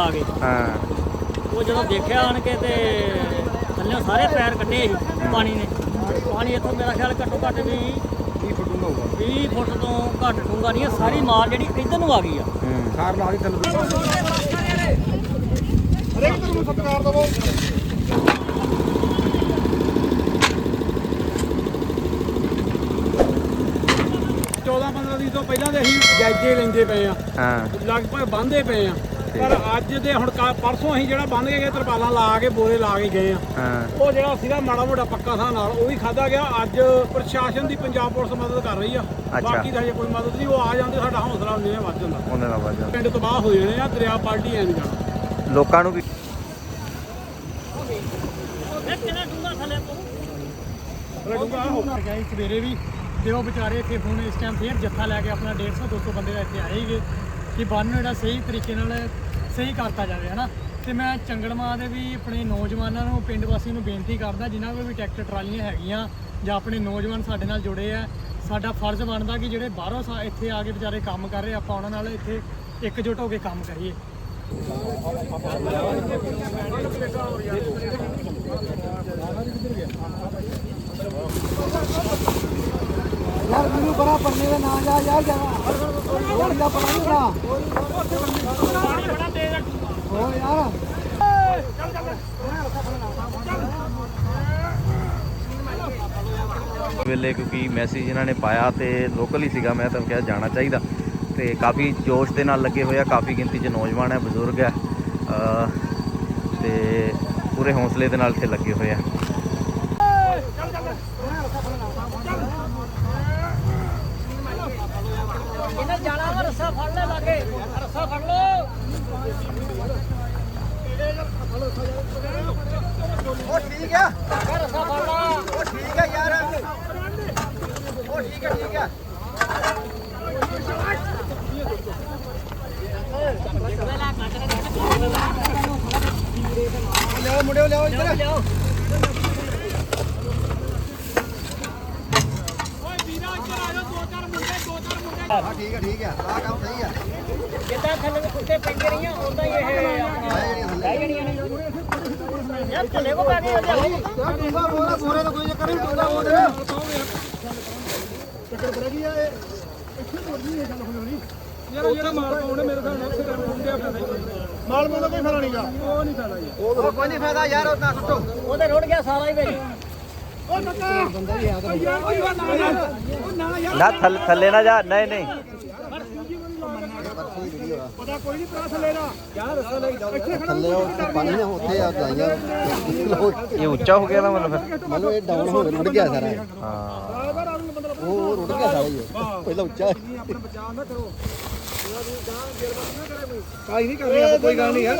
ਆ ਗਏ। ਹਾਂ। ਉਹ ਜਦੋਂ ਦੇਖਿਆ ਆਣ ਕੇ ਤੇ ਥੱਲੇ ਸਾਰੇ ਪੈਰ ਕੱਢੇ ਸੀ ਪਾਣੀ ਨੇ। ਪਾਣੀ ਇੱਥੋਂ ਮੇਰਾ ਖਿਆਲ ਘੱਟੋ ਘੱਟ ਵੀ 20 ਫੁੱਟ ਨੂੰ ਹੋਊਗਾ। 20 ਫੁੱਟ ਤੋਂ ਘੱਟ ਡੂੰਘਾ ਨਹੀਂ ਹੈ। ਸਾਰੀ ਮਾਰ ਜਿਹੜੀ ਇੱਧਰ ਨੂੰ ਆ ਗਈ ਆ। ਹੂੰ। ਸਾਰ ਨਾਲ ਹੀ ਥੱਲੇ ਹਰੇਕ ਨੂੰ ਸਤਿਕਾਰ ਦਵੋ। ਚੌਦਾਂ 15 ਦਿਨ ਤੋਂ ਪਹਿਲਾਂ ਦੇ ਅਸੀਂ ਜਾਇਜ਼ੇ ਲੈਂਦੇ ਪਏ ਆ। ਹਾਂ। ਲਗਭਗ ਬੰਦੇ ਪਏ ਆ। ਪਰ ਅੱਜ ਦੇ ਹੁਣ ਪਰਸੋਂ ਅਸੀਂ ਜਿਹੜਾ ਬੰਦ ਕੇ ਗਏ ਤਰਪਾਲਾਂ ਲਾ ਕੇ ਬੋਰੇ ਲਾ ਕੇ ਗਏ ਆ। ਹਾਂ। ਉਹ ਜਿਹੜਾ ਸੀਗਾ ਮਾੜਾ ਮੋਟਾ ਪੱਕਾ ਥਾਂ ਨਾਲ ਉਹ ਵੀ ਖਾਦਾ ਗਿਆ। ਅੱਜ ਪ੍ਰਸ਼ਾਸਨ ਦੀ ਪੰਜਾਬ ਪੁਲਿਸ ਮਦਦ ਕਰ ਰਹੀ ਆ। ਬਾਕੀ ਤਾਂ ਹਜੇ ਕੋਈ ਮਦਦ ਨਹੀਂ ਉਹ ਆ ਜਾਂਦੇ ਸਾਡਾ ਹੌਸਲਾ ਉਨੇ ਵੱਧ ਜਾਂਦਾ। ਉਹਨਾਂ ਦਾ ਵਜਾ ਪਿੰਡ ਤਬਾਹ ਹੋ ਜਾਣੇ ਆ ਦਰਿਆ ਪਾਲਟੀ ਐ ਨਹੀਂ ਜਾਣਾ। ਲੋਕਾਂ ਨੂੰ ਵੀ ਕਿੰਨਾ ਡੂੰਘਾ ਥੱਲੇ ਰਡੂਗਾ ਹੋ ਗਏ ਸਵੇਰੇ ਵੀ। ਤੇ ਉਹ ਵਿਚਾਰੇ ਇੱਥੇ ਹੁਣ ਇਸ ਟਾਈਮ ਫੇਰ ਜੱਥਾ ਲੈ ਕੇ ਆਪਣਾ 150 200 ਬੰਦੇ ਦਾ ਇੱਥੇ ਆਏਗੇ ਕਿ ਬੰਨ ਜਿਹੜਾ ਸਹੀ ਤਰੀਕੇ ਨਾਲ ਸਹੀ ਕਰਤਾ ਜਾਵੇ, ਹਨਾ? ਤੇ ਮੈਂ ਚੰਗੜਮਾ ਦੇ ਵੀ ਆਪਣੇ ਨੌਜਵਾਨਾਂ ਨੂੰ, ਪਿੰਡ ਵਾਸੀਆਂ ਨੂੰ ਬੇਨਤੀ ਕਰਦਾ, ਜਿਨ੍ਹਾਂ ਕੋਲ ਵੀ ਟਰੈਕਟਰ ਟਰਾਲੀਆਂ ਹੈਗੀਆਂ, ਜਾਂ ਆਪਣੇ ਨੌਜਵਾਨ ਸਾਡੇ ਨਾਲ ਜੁੜੇ ਆ, ਸਾਡਾ ਫਰਜ਼ ਬਣਦਾ ਕਿ ਜਿਹੜੇ ਬਾਹਰੋਂ ਸਾ- ਇੱਥੇ ਆ ਕੇ ਵਿਚਾਰੇ ਕੰਮ ਕਰ ਰਹੇ ਆਪਾਂ ਉਹਨਾਂ ਨਾਲ ਇੱਥੇ ਇਕਜੁੱਟ ਹੋ ਕੇ ਕੰਮ ਕਰੀਏ। ਯਾਰ ਮੈਨੂੰ ਬੜਾ ਪੰਨੇ ਦਾ ਨਾਂ ਜਾ ਯਾਰ ਜਾ ਹੋਰ ਦਾ ਪਤਾ ਨਹੀਂ ਨਾ ਹੋ ਯਾਰ। ਵੇਲੇ ਕਿਉਂਕਿ ਮੈਸੇਜ ਇਹਨਾਂ ਨੇ ਪਾਇਆ ਤੇ ਲੋਕਲ ਹੀ ਸੀਗਾ ਮੈਂ ਤਾਂ ਕਿਹਾ ਜਾਣਾ ਚਾਹੀਦਾ। ਤੇ ਕਾਫੀ ਜੋਸ਼ ਦੇ ਨਾਲ ਲੱਗੇ ਹੋਏ ਆ ਕਾਫੀ ਗਿਣਤੀ 'ਚ ਨੌਜਵਾਨ ਹੈ ਬਜ਼ੁਰਗ ਹੈ। ਅ, ਤੇ ਪੂਰੇ ਹੌਸਲੇ ਦੇ ਨਾਲ ਇੱਥੇ ਲੱਗੇ ਹੋਏ ਆ। ਜਾਣਾ ਵਾ ਰੱਸਾ ਫੜ ਲੈ ਲਾਗੇ। ਰੱਸਾ ਫੜ ਲੋ ਉਹ ਠੀਕ ਆ। ਰੱਸਾ ਫੜ ਲਾ। ਉਹ ਠੀਕ ਆ ਯਾਰ। ਉਹ ਠੀਕ ਆ ਠੀਕ ਆ। ਲਿਓ ਮੁੰਡਿਓ ਲਿਓ ਇੱਧਰ। ਲਿਆਓ। ਹਾਂ ਠੀਕ ਆ ਠੀਕ ਆ ਆ ਕੰਮ ਸਹੀ ਆ ਜਿੱਦਾਂ ਥੱਲੇ ਦੇ ਕੁੱਤੇ ਪੈਂਦੇ ਰਹੀਆਂ ਉਦਾਂ ਹੀ ਇਹ ਆਪਣਾ ਬਹਿ ਜਿਹੜੀਆਂ ਥੱਲੇ। ਬਹਿ ਜਾਣੀਆਂ ਨੇ। ਯਾਰ ਥੱਲੇ ਕੋ ਪੈ ਗਏ ਉਹਦੇ ਹਾਲੇ ਯਾਰ ਟੂੰਗਾ ਬੋਲਾ ਬੋਰੇ ਦਾ ਕੋਈ ਚੱਕਰ ਨਹੀਂ ਟੂੰਗਾ ਬੋਲੇ ਚੱਕਰ ਪੜ ਗਈ ਆ ਇਹ ਯਾਰ ਜਿਹੜਾ ਮਾਲ ਪਾਉਣੇ ਮੇਰੇ ਫਾਇਦਾ ਮਾਲ ਕੋਈ ਫਾਇਦਾ ਨਹੀਂਗਾ ਉਹ ਨਹੀਂ ਫਾਇਦਾ ਉਹ ਕੋਈ ਨਹੀਂ ਫਾਇਦਾ ਯਾਰ ਉਹ ਨਾ ਸੁੱਟੋ। ਉਹਦੇ ਰੁੜ ਗਿਆ ਸਾਰਾ ਹੀ ਵਿੱਚ। ਨਾ ਥੱਲੇ ਥੱਲੇ ਨਾ ਜਾ ਨਹੀਂ ਨਹੀਂ। ਪਤਾ ਕੋਈ ਨਹੀਂ ਭਰਾ ਥੱਲੇ ਦਾ ਯਾਰ ਰਸਾ ਲੈ ਇੱਥੇ ਖੜਾ ਥੱਲੇ ਉਹ ਪਾਣੀ ਨਾ ਉੱਥੇ ਆ ਗਾਈਆਂ ਇਹ ਉੱਚਾ ਹੋ ਗਿਆ ਨਾ ਮਤਲਬ ਫਿਰ। ਮਤਲਬ ਇਹ ਡਾਊਨ ਹੋ ਗਿਆ ਰੁੜ ਗਿਆ ਸਾਰਾ ਹਾਂ। ਉਹ ਰੁੜ ਗਿਆ ਸਾਰਾ ਹੀ। ਪਹਿਲਾਂ ਉੱਚਾ ਆਪਣਾ ਬਚਾਅ ਨਾ ਕਰੋ ਕਾਈ ਨਹੀਂ ਕਰਨੀ ਕੋਈ ਗੱਲ ਨਹੀਂ ਯਾਰ।